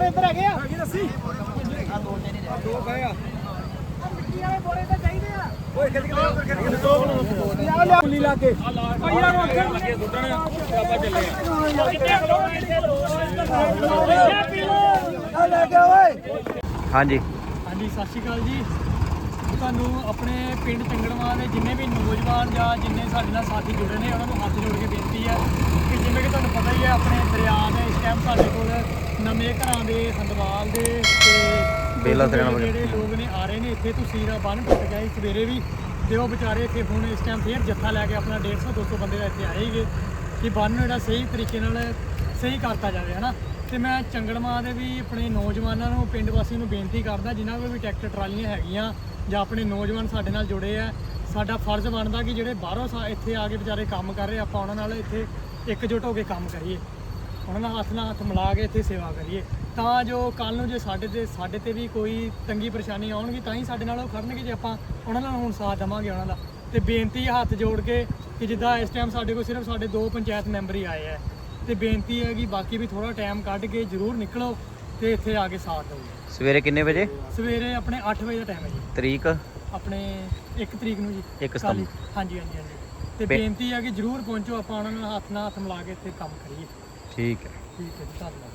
ਇੱਧਰ ਹੈਗੇ ਆ। ਦੱਸੀ। ਦੋ ਗਏ। ਆ। ਮਿੱਟੀ ਵਾਲੇ ਬੋਰੇ ਤਾਂ ਚਾਹੀਦੇ ਆ। ਓਏ ਕਿੱਥੇ ਕਿੱਥੇ ਲਿਆ ਲਿਆ ਕੁੱਲੀ ਲਾ ਕੇ। ਭਾਈਆਂ ਨੂੰ ਅੱਗੇ ਲੱਗੇ ਸੁੱਟਣ। ਆਪਾਂ ਚੱਲੇ ਆ। ਲੈ ਕੇ ਓਏ। ਹਾਂਜੀ। ਹਾਂਜੀ ਸਤਿ ਸ਼੍ਰੀ ਅਕਾਲ ਜੀ। ਤੁਹਾਨੂੰ ਆਪਣੇ ਪਿੰਡ ਚੰਗੜਵਾਂ ਦੇ ਜਿੰਨੇ ਵੀ ਨੌਜਵਾਨ ਜਾਂ ਜਿੰਨੇ ਸਾਡੇ ਨਾਲ ਸਾਥੀ ਜੁੜੇ ਨੇ ਉਹਨਾਂ ਨੂੰ ਹੱਥ ਜੋੜ ਕੇ ਬੇਨਤੀ ਹੈ ਕਿ ਜਿਵੇਂ ਕਿ ਤੁਹਾਨੂੰ ਪਤਾ ਹੀ ਹੈ ਆਪਣੇ ਦਰਿਆ ਦੇ ਇਸ ਟਾਈਮ ਸਾਡੇ ਕੋਲ ਨਵੇਂ ਘਰਾਂ ਦੇ ਹੰਦਵਾਲ ਦੇ ਤੇ ਬੇਲਾ ਦਰਿਆ ਨਾਲ ਜਿਹੜੇ ਲੋਕ ਨੇ ਆ ਰਹੇ ਨੇ ਇੱਥੇ ਤੁਸੀਂ ਦਾ ਬੰਨ ਟੁੱਟ ਗਿਆ ਸਵੇਰੇ ਵੀ ਤੇ ਉਹ ਵਿਚਾਰੇ ਇੱਥੇ ਹੁਣ ਇਸ ਟਾਈਮ ਫੇਰ ਜੱਥਾ ਲੈ ਕੇ ਆਪਣਾ 150 200 ਬੰਦੇ ਦਾ ਇੱਥੇ ਆਏਗੇ ਕਿ ਬੰਨ ਨੂੰ ਜਿਹੜਾ ਸਹੀ ਤਰੀਕੇ ਨਾਲ ਸਹੀ ਕਰਤਾ ਜਾਵੇ ਹਨਾ? ਤੇ ਮੈਂ ਚੰਗੜਮਾਂ ਦੇ ਵੀ ਆਪਣੇ ਨੌਜਵਾਨਾਂ ਨੂੰ, ਪਿੰਡ ਵਾਸੀਆਂ ਨੂੰ ਬੇਨਤੀ ਕਰਦਾ, ਜਿਨ੍ਹਾਂ ਕੋਲ ਵੀ ਟਰੈਕਟਰ ਟਰਾਲੀਆਂ ਹੈਗੀਆਂ ਜਾਂ ਆਪਣੇ ਨੌਜਵਾਨ ਸਾਡੇ ਨਾਲ ਜੁੜੇ ਆ, ਸਾਡਾ ਫਰਜ਼ ਬਣਦਾ ਕਿ ਜਿਹੜੇ ਬਾਹਰੋਂ ਸਾ- ਇੱਥੇ ਆ ਕੇ ਵਿਚਾਰੇ ਕੰਮ ਕਰ ਰਹੇ, ਆਪਾਂ ਉਹਨਾਂ ਨਾਲ ਇੱਥੇ ਇਕਜੁੱਟ ਹੋ ਕੇ ਕੰਮ ਕਰੀਏ। ਉਹਨਾਂ ਨਾਲ ਹੱਥ ਨਾਲ ਹੱਥ ਮਿਲਾ ਕੇ ਇੱਥੇ ਸੇਵਾ ਕਰੀਏ। ਤਾਂ ਜੋ ਕੱਲ ਨੂੰ ਜੇ ਸਾਡੇ ਤੇ ਸਾਡੇ ਤੇ ਵੀ ਕੋਈ ਤੰਗੀ ਪਰੇਸ਼ਾਨੀ ਆਉਣਗੀ, ਤਾਂ ਹੀ ਸਾਡੇ ਨਾਲ ਉਹ ਖੜਨਗੇ, ਜੇ ਆਪਾਂ ਉਹਨਾਂ ਨਾਲ ਹੁਣ ਸਾਥ ਦੇਵਾਂਗੇ ਉਹਨਾਂ ਦਾ। ਤੇ ਬੇਨਤੀ ਹੱਥ ਜੋੜ ਕੇ ਕਿ ਜਿੱਦਾਂ ਇਸ ਟਾਈਮ ਸਾਡੇ ਕੋਲ ਸਿਰਫ ਸਾਡੇ ਦੋ ਪੰਚਾਇਤ ਮੈਂਬਰ ਹੀ ਆਏ ਆ। ਤੇ ਬੇਨਤੀ ਹੈ ਕਿ ਬਾਕੀ ਵੀ ਥੋੜਾ ਟਾਈਮ ਕੱਢ ਕੇ ਜ਼ਰੂਰ ਨਿਕਲੋ ਤੇ ਇੱਥੇ ਆ ਕੇ ਸਾਥ ਦਿਓ। ਸਵੇਰੇ ਕਿੰਨੇ ਵਜੇ? ਸਵੇਰੇ ਆਪਣੇ 8 ਵਜੇ ਦਾ ਟਾਈਮ ਹੈ ਜੀ। ਤਰੀਕ? ਆਪਣੇ 1 ਤਰੀਕ ਨੂੰ ਜੀ ਇੱਕ ਸਤੰਬਰ। ਕੱਲ੍ਹ ਹੀ। ਹਾਂਜੀ ਹਾਂਜੀ ਹਾਂਜੀ। ਤੇ ਬੇਨਤੀ ਹੈ ਕਿ ਜ਼ਰੂਰ ਪਹੁੰਚੋ ਆਪਾਂ ਉਹਨਾਂ ਨਾਲ ਹੱਥ ਨਾਲ ਹੱਥ ਮਿਲਾ ਕੇ ਇੱਥੇ ਕੰਮ ਕਰੀਏ। ਠੀਕ ਹੈ। ਠੀਕ ਹੈ ਜੀ ਧੰਨਵਾਦ।